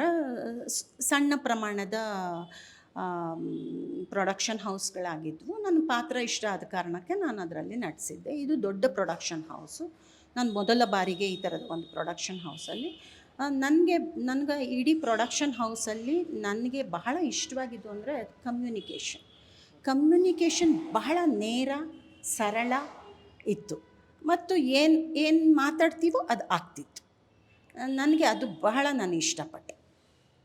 ಸಣ್ಣ ಪ್ರಮಾಣದ ಪ್ರೊಡಕ್ಷನ್ ಹೌಸ್ಗಳಾಗಿದ್ವು ನನ್ನ ಪಾತ್ರ ಇಷ್ಟ ಆದ ಕಾರಣಕ್ಕೆ ನಾನು ಅದರಲ್ಲಿ ನಟಿಸಿದ್ದೆ ಇದು ದೊಡ್ಡ ಪ್ರೊಡಕ್ಷನ್ ಹೌಸು ನಾನು ಮೊದಲ ಬಾರಿಗೆ ಈ ಥರದ ಒಂದು ಪ್ರೊಡಕ್ಷನ್ ಹೌಸಲ್ಲಿ ನನಗೆ ನನಗೆ ಇಡೀ ಪ್ರೊಡಕ್ಷನ್ ಹೌಸಲ್ಲಿ ನನಗೆ ಬಹಳ ಇಷ್ಟವಾಗಿದ್ದು ಅಂದರೆ ಕಮ್ಯುನಿಕೇಷನ್ ಕಮ್ಯುನಿಕೇಷನ್ ಬಹಳ ನೇರ, ಸರಳ ಇತ್ತು. ಮತ್ತು ಏನು ಏನು ಮಾತಾಡ್ತೀವೋ ಅದು ಆಗ್ತಿತ್ತು. ನನಗೆ ಅದು ಬಹಳ ನಾನು ಇಷ್ಟಪಟ್ಟೆ.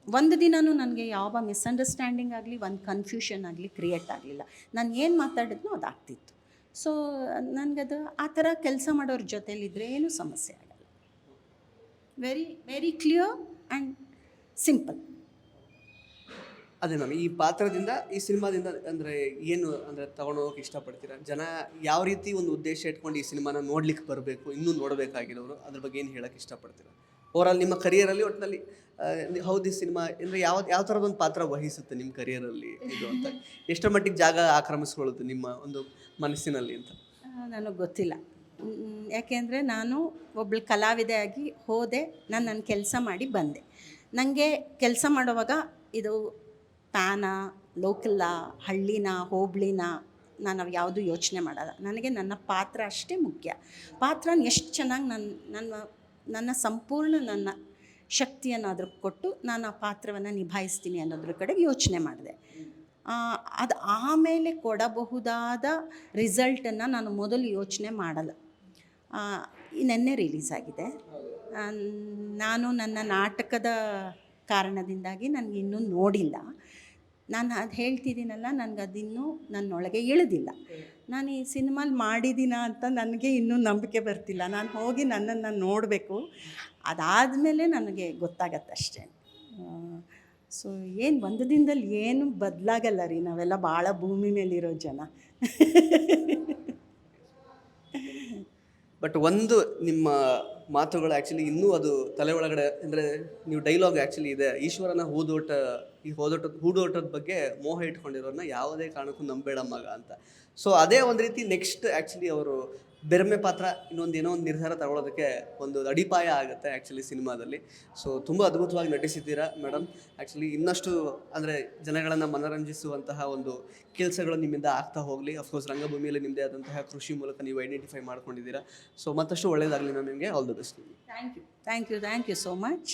ಒಂದು ದಿನವೂ ನನಗೆ ಯಾವ ಮಿಸ್ಅಂಡರ್ಸ್ಟ್ಯಾಂಡಿಂಗ್ ಆಗಲಿ, ಒಂದು ಕನ್ಫ್ಯೂಷನ್ ಆಗಲಿ ಕ್ರಿಯೇಟ್ ಆಗಲಿಲ್ಲ. ನಾನು ಏನು ಮಾತಾಡಿದ್ನೋ ಅದು ಆಗ್ತಿತ್ತು. ಸೊ ನನಗದು ಆ ಥರ ಕೆಲಸ ಮಾಡೋರ ಜೊತೆಲಿದ್ದರೆ ಏನೂ ಸಮಸ್ಯೆ ಆಗಲ್ಲ. Very very clear and simple ಅದೇ ಮ್ಯಾಮ್ ಈ ಪಾತ್ರದಿಂದ ಈ ಸಿನಿಮಾದಿಂದ ಅಂದರೆ ಏನು ಅಂದರೆ ತಗೊಂಡೋಗಕ್ಕೆ ಇಷ್ಟಪಡ್ತೀರಾ? ಜನ ಯಾವ ರೀತಿ ಒಂದು ಉದ್ದೇಶ ಇಟ್ಕೊಂಡು ಈ ಸಿನಿಮಾನ ನೋಡ್ಲಿಕ್ಕೆ ಬರಬೇಕು ಇನ್ನೂ ನೋಡಬೇಕಾಗಿರೋರು ಅದ್ರ ಬಗ್ಗೆ ಏನು ಹೇಳಕ್ಕೆ ಇಷ್ಟಪಡ್ತೀರಾ? ಓವರಾಲ್ ನಿಮ್ಮ ಕರಿಯರಲ್ಲಿ ಒಟ್ಟಿನಲ್ಲಿ ಹೌದು ಈ ಸಿನಿಮಾ ಅಂದರೆ ಯಾವ ಯಾವ ಥರದೊಂದು ಪಾತ್ರ ವಹಿಸುತ್ತೆ ನಿಮ್ಮ ಕರಿಯರಲ್ಲಿ ಇದು ಅಂತ? ಎಷ್ಟರ ಮಟ್ಟಿಗೆ ಜಾಗ ಆಕ್ರಮಿಸ್ಕೊಳ್ಳುತ್ತೆ ನಿಮ್ಮ ಒಂದು ಮನಸ್ಸಿನಲ್ಲಿ ಅಂತ? ನನಗೆ ಗೊತ್ತಿಲ್ಲ. ಯಾಕೆಂದರೆ ನಾನು ಒಬ್ಬಳು ಕಲಾವಿದೆಯಾಗಿ ಹೋದೆ, ನಾನು ನನ್ನ ಕೆಲಸ ಮಾಡಿ ಬಂದೆ. ನನಗೆ ಕೆಲಸ ಮಾಡುವಾಗ ಇದು ಪ್ಯಾನ ಲೋಕಲ್ಲ, ಹಳ್ಳಿನ, ಹೋಬಳಿನ ನಾನು ಯಾವುದು ಯೋಚನೆ ಮಾಡಲ್ಲ. ನನಗೆ ನನ್ನ ಪಾತ್ರ ಅಷ್ಟೇ ಮುಖ್ಯ. ಪಾತ್ರ ಎಷ್ಟು ಚೆನ್ನಾಗಿ ನನ್ನ ನನ್ನ ನನ್ನ ಸಂಪೂರ್ಣ ನನ್ನ ಶಕ್ತಿಯನ್ನಾದರೂ ಕೊಟ್ಟು ನಾನು ಆ ಪಾತ್ರವನ್ನು ನಿಭಾಯಿಸ್ತೀನಿ ಅನ್ನೋದ್ರ ಕಡೆ ಯೋಚನೆ ಮಾಡಿದೆ. ಅದು ಆಮೇಲೆ ಕೊಡಬಹುದಾದ ರಿಸಲ್ಟನ್ನು ನಾನು ಮೊದಲು ಯೋಚನೆ ಮಾಡಲ್ಲ. ನೆನ್ನೆ ರಿಲೀಸ್ ಆಗಿದೆ. ನಾನು ನನ್ನ ನಾಟಕದ ಕಾರಣದಿಂದಾಗಿ ನನಗೆ ಇನ್ನೂ ನೋಡಿಲ್ಲ. ನಾನು ಅದು ಹೇಳ್ತಿದ್ದೀನಲ್ಲ, ನನಗೆ ಅದಿನ್ನೂ ನನ್ನೊಳಗೆ ಇಳಿದಿಲ್ಲ. ನಾನು ಈ ಸಿನಿಮಾಲಿ ಮಾಡಿದ್ದೀನ ಅಂತ ನನಗೆ ಇನ್ನೂ ನಂಬಿಕೆ ಬರ್ತಿಲ್ಲ. ನಾನು ಹೋಗಿ ನನ್ನನ್ನು ನೋಡಬೇಕು. ಅದಾದಮೇಲೆ ನನಗೆ ಗೊತ್ತಾಗತ್ತಷ್ಟೇ ಸೊ ಏನು ಒಂದು ದಿನದಲ್ಲಿ ಏನು ಬದಲಾಗಲ್ಲ ರೀ, ನಾವೆಲ್ಲ ಭಾಳ ಭೂಮಿ ಮೇಲಿರೋ ಜನ. ಬಟ್ ಒಂದು ನಿಮ್ಮ ಮಾತುಗಳು ಆ್ಯಕ್ಚುಲಿ ಇನ್ನೂ ಅದು ತಲೆ ಒಳಗಡೆ ಅಂದರೆ ನೀವು ಡೈಲಾಗ್ ಆ್ಯಕ್ಚುಲಿ ಇದೆ. ಈಶ್ವರನ ಹೂದೋಟ, ಈ ಹೋದೋಟ, ಹೂದೋಟದ ಬಗ್ಗೆ ಮೋಹ ಇಟ್ಕೊಂಡಿರೋನ್ನ ಯಾವುದೇ ಕಾರಣಕ್ಕೂ ನಂಬೇಡ ಮಗ ಅಂತ. ಸೊ ಅದೇ ಒಂದು ರೀತಿ ನೆಕ್ಸ್ಟ್ ಆ್ಯಕ್ಚುಲಿ ಅವರು ಬೆರಮೆ ಪಾತ್ರ ಇನ್ನೊಂದು ಏನೋ ಒಂದು ನಿರ್ಧಾರ ತಗೊಳ್ಳೋದಕ್ಕೆ ಒಂದು ಅಡಿಪಾಯ ಆಗುತ್ತೆ ಆ್ಯಕ್ಚುಲಿ ಸಿನಿಮಾದಲ್ಲಿ. ಸೊ ತುಂಬ ಅದ್ಭುತವಾಗಿ ನಟಿಸಿದ್ದೀರಾ ಮೇಡಮ್ ಆ್ಯಕ್ಚುಲಿ ಇನ್ನಷ್ಟು ಅಂದರೆ ಜನಗಳನ್ನು ಮನರಂಜಿಸುವಂತಹ ಒಂದು ಕೆಲಸಗಳು ನಿಮ್ಮಿಂದ ಆಗ್ತಾ ಹೋಗಲಿ. ಅಫ್ಕೋರ್ಸ್ ರಂಗಭೂಮಿಯಲ್ಲಿ ನಿಮ್ಮದೇ ಆದಂತಹ ಕೃಷಿ ಮೂಲಕ ನೀವು ಐಡೆಂಟಿಫೈ ಮಾಡ್ಕೊಂಡಿದ್ದೀರಾ. ಸೊ ಮತ್ತಷ್ಟು ಒಳ್ಳೆಯದಾಗಲಿ ನಾನು ನಿಮಗೆ. All the best thank you thank you thank you so much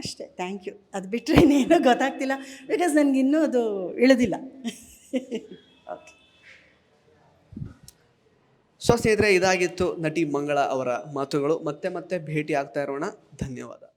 ಅಷ್ಟೇ. ಥ್ಯಾಂಕ್ ಯು ಅದು ಬಿಟ್ಟರೆ ಇನ್ನೇನೂ ಗೊತ್ತಾಗ್ತಿಲ್ಲ. ಬಿಕಾಸ್ ನನಗಿನ್ನೂ ಅದು ಇಳಿದಿಲ್ಲ. ಓಕೆ ಸೊ ಸ್ನೇಹಿತರೆ ಇದಾಗಿತ್ತು ನಟಿ ಮಂಗಳ ಅವರ ಮಾತುಗಳು. ಮತ್ತೆ ಮತ್ತೆ ಭೇಟಿ ಆಗ್ತಾ ಇರೋಣ. ಧನ್ಯವಾದ.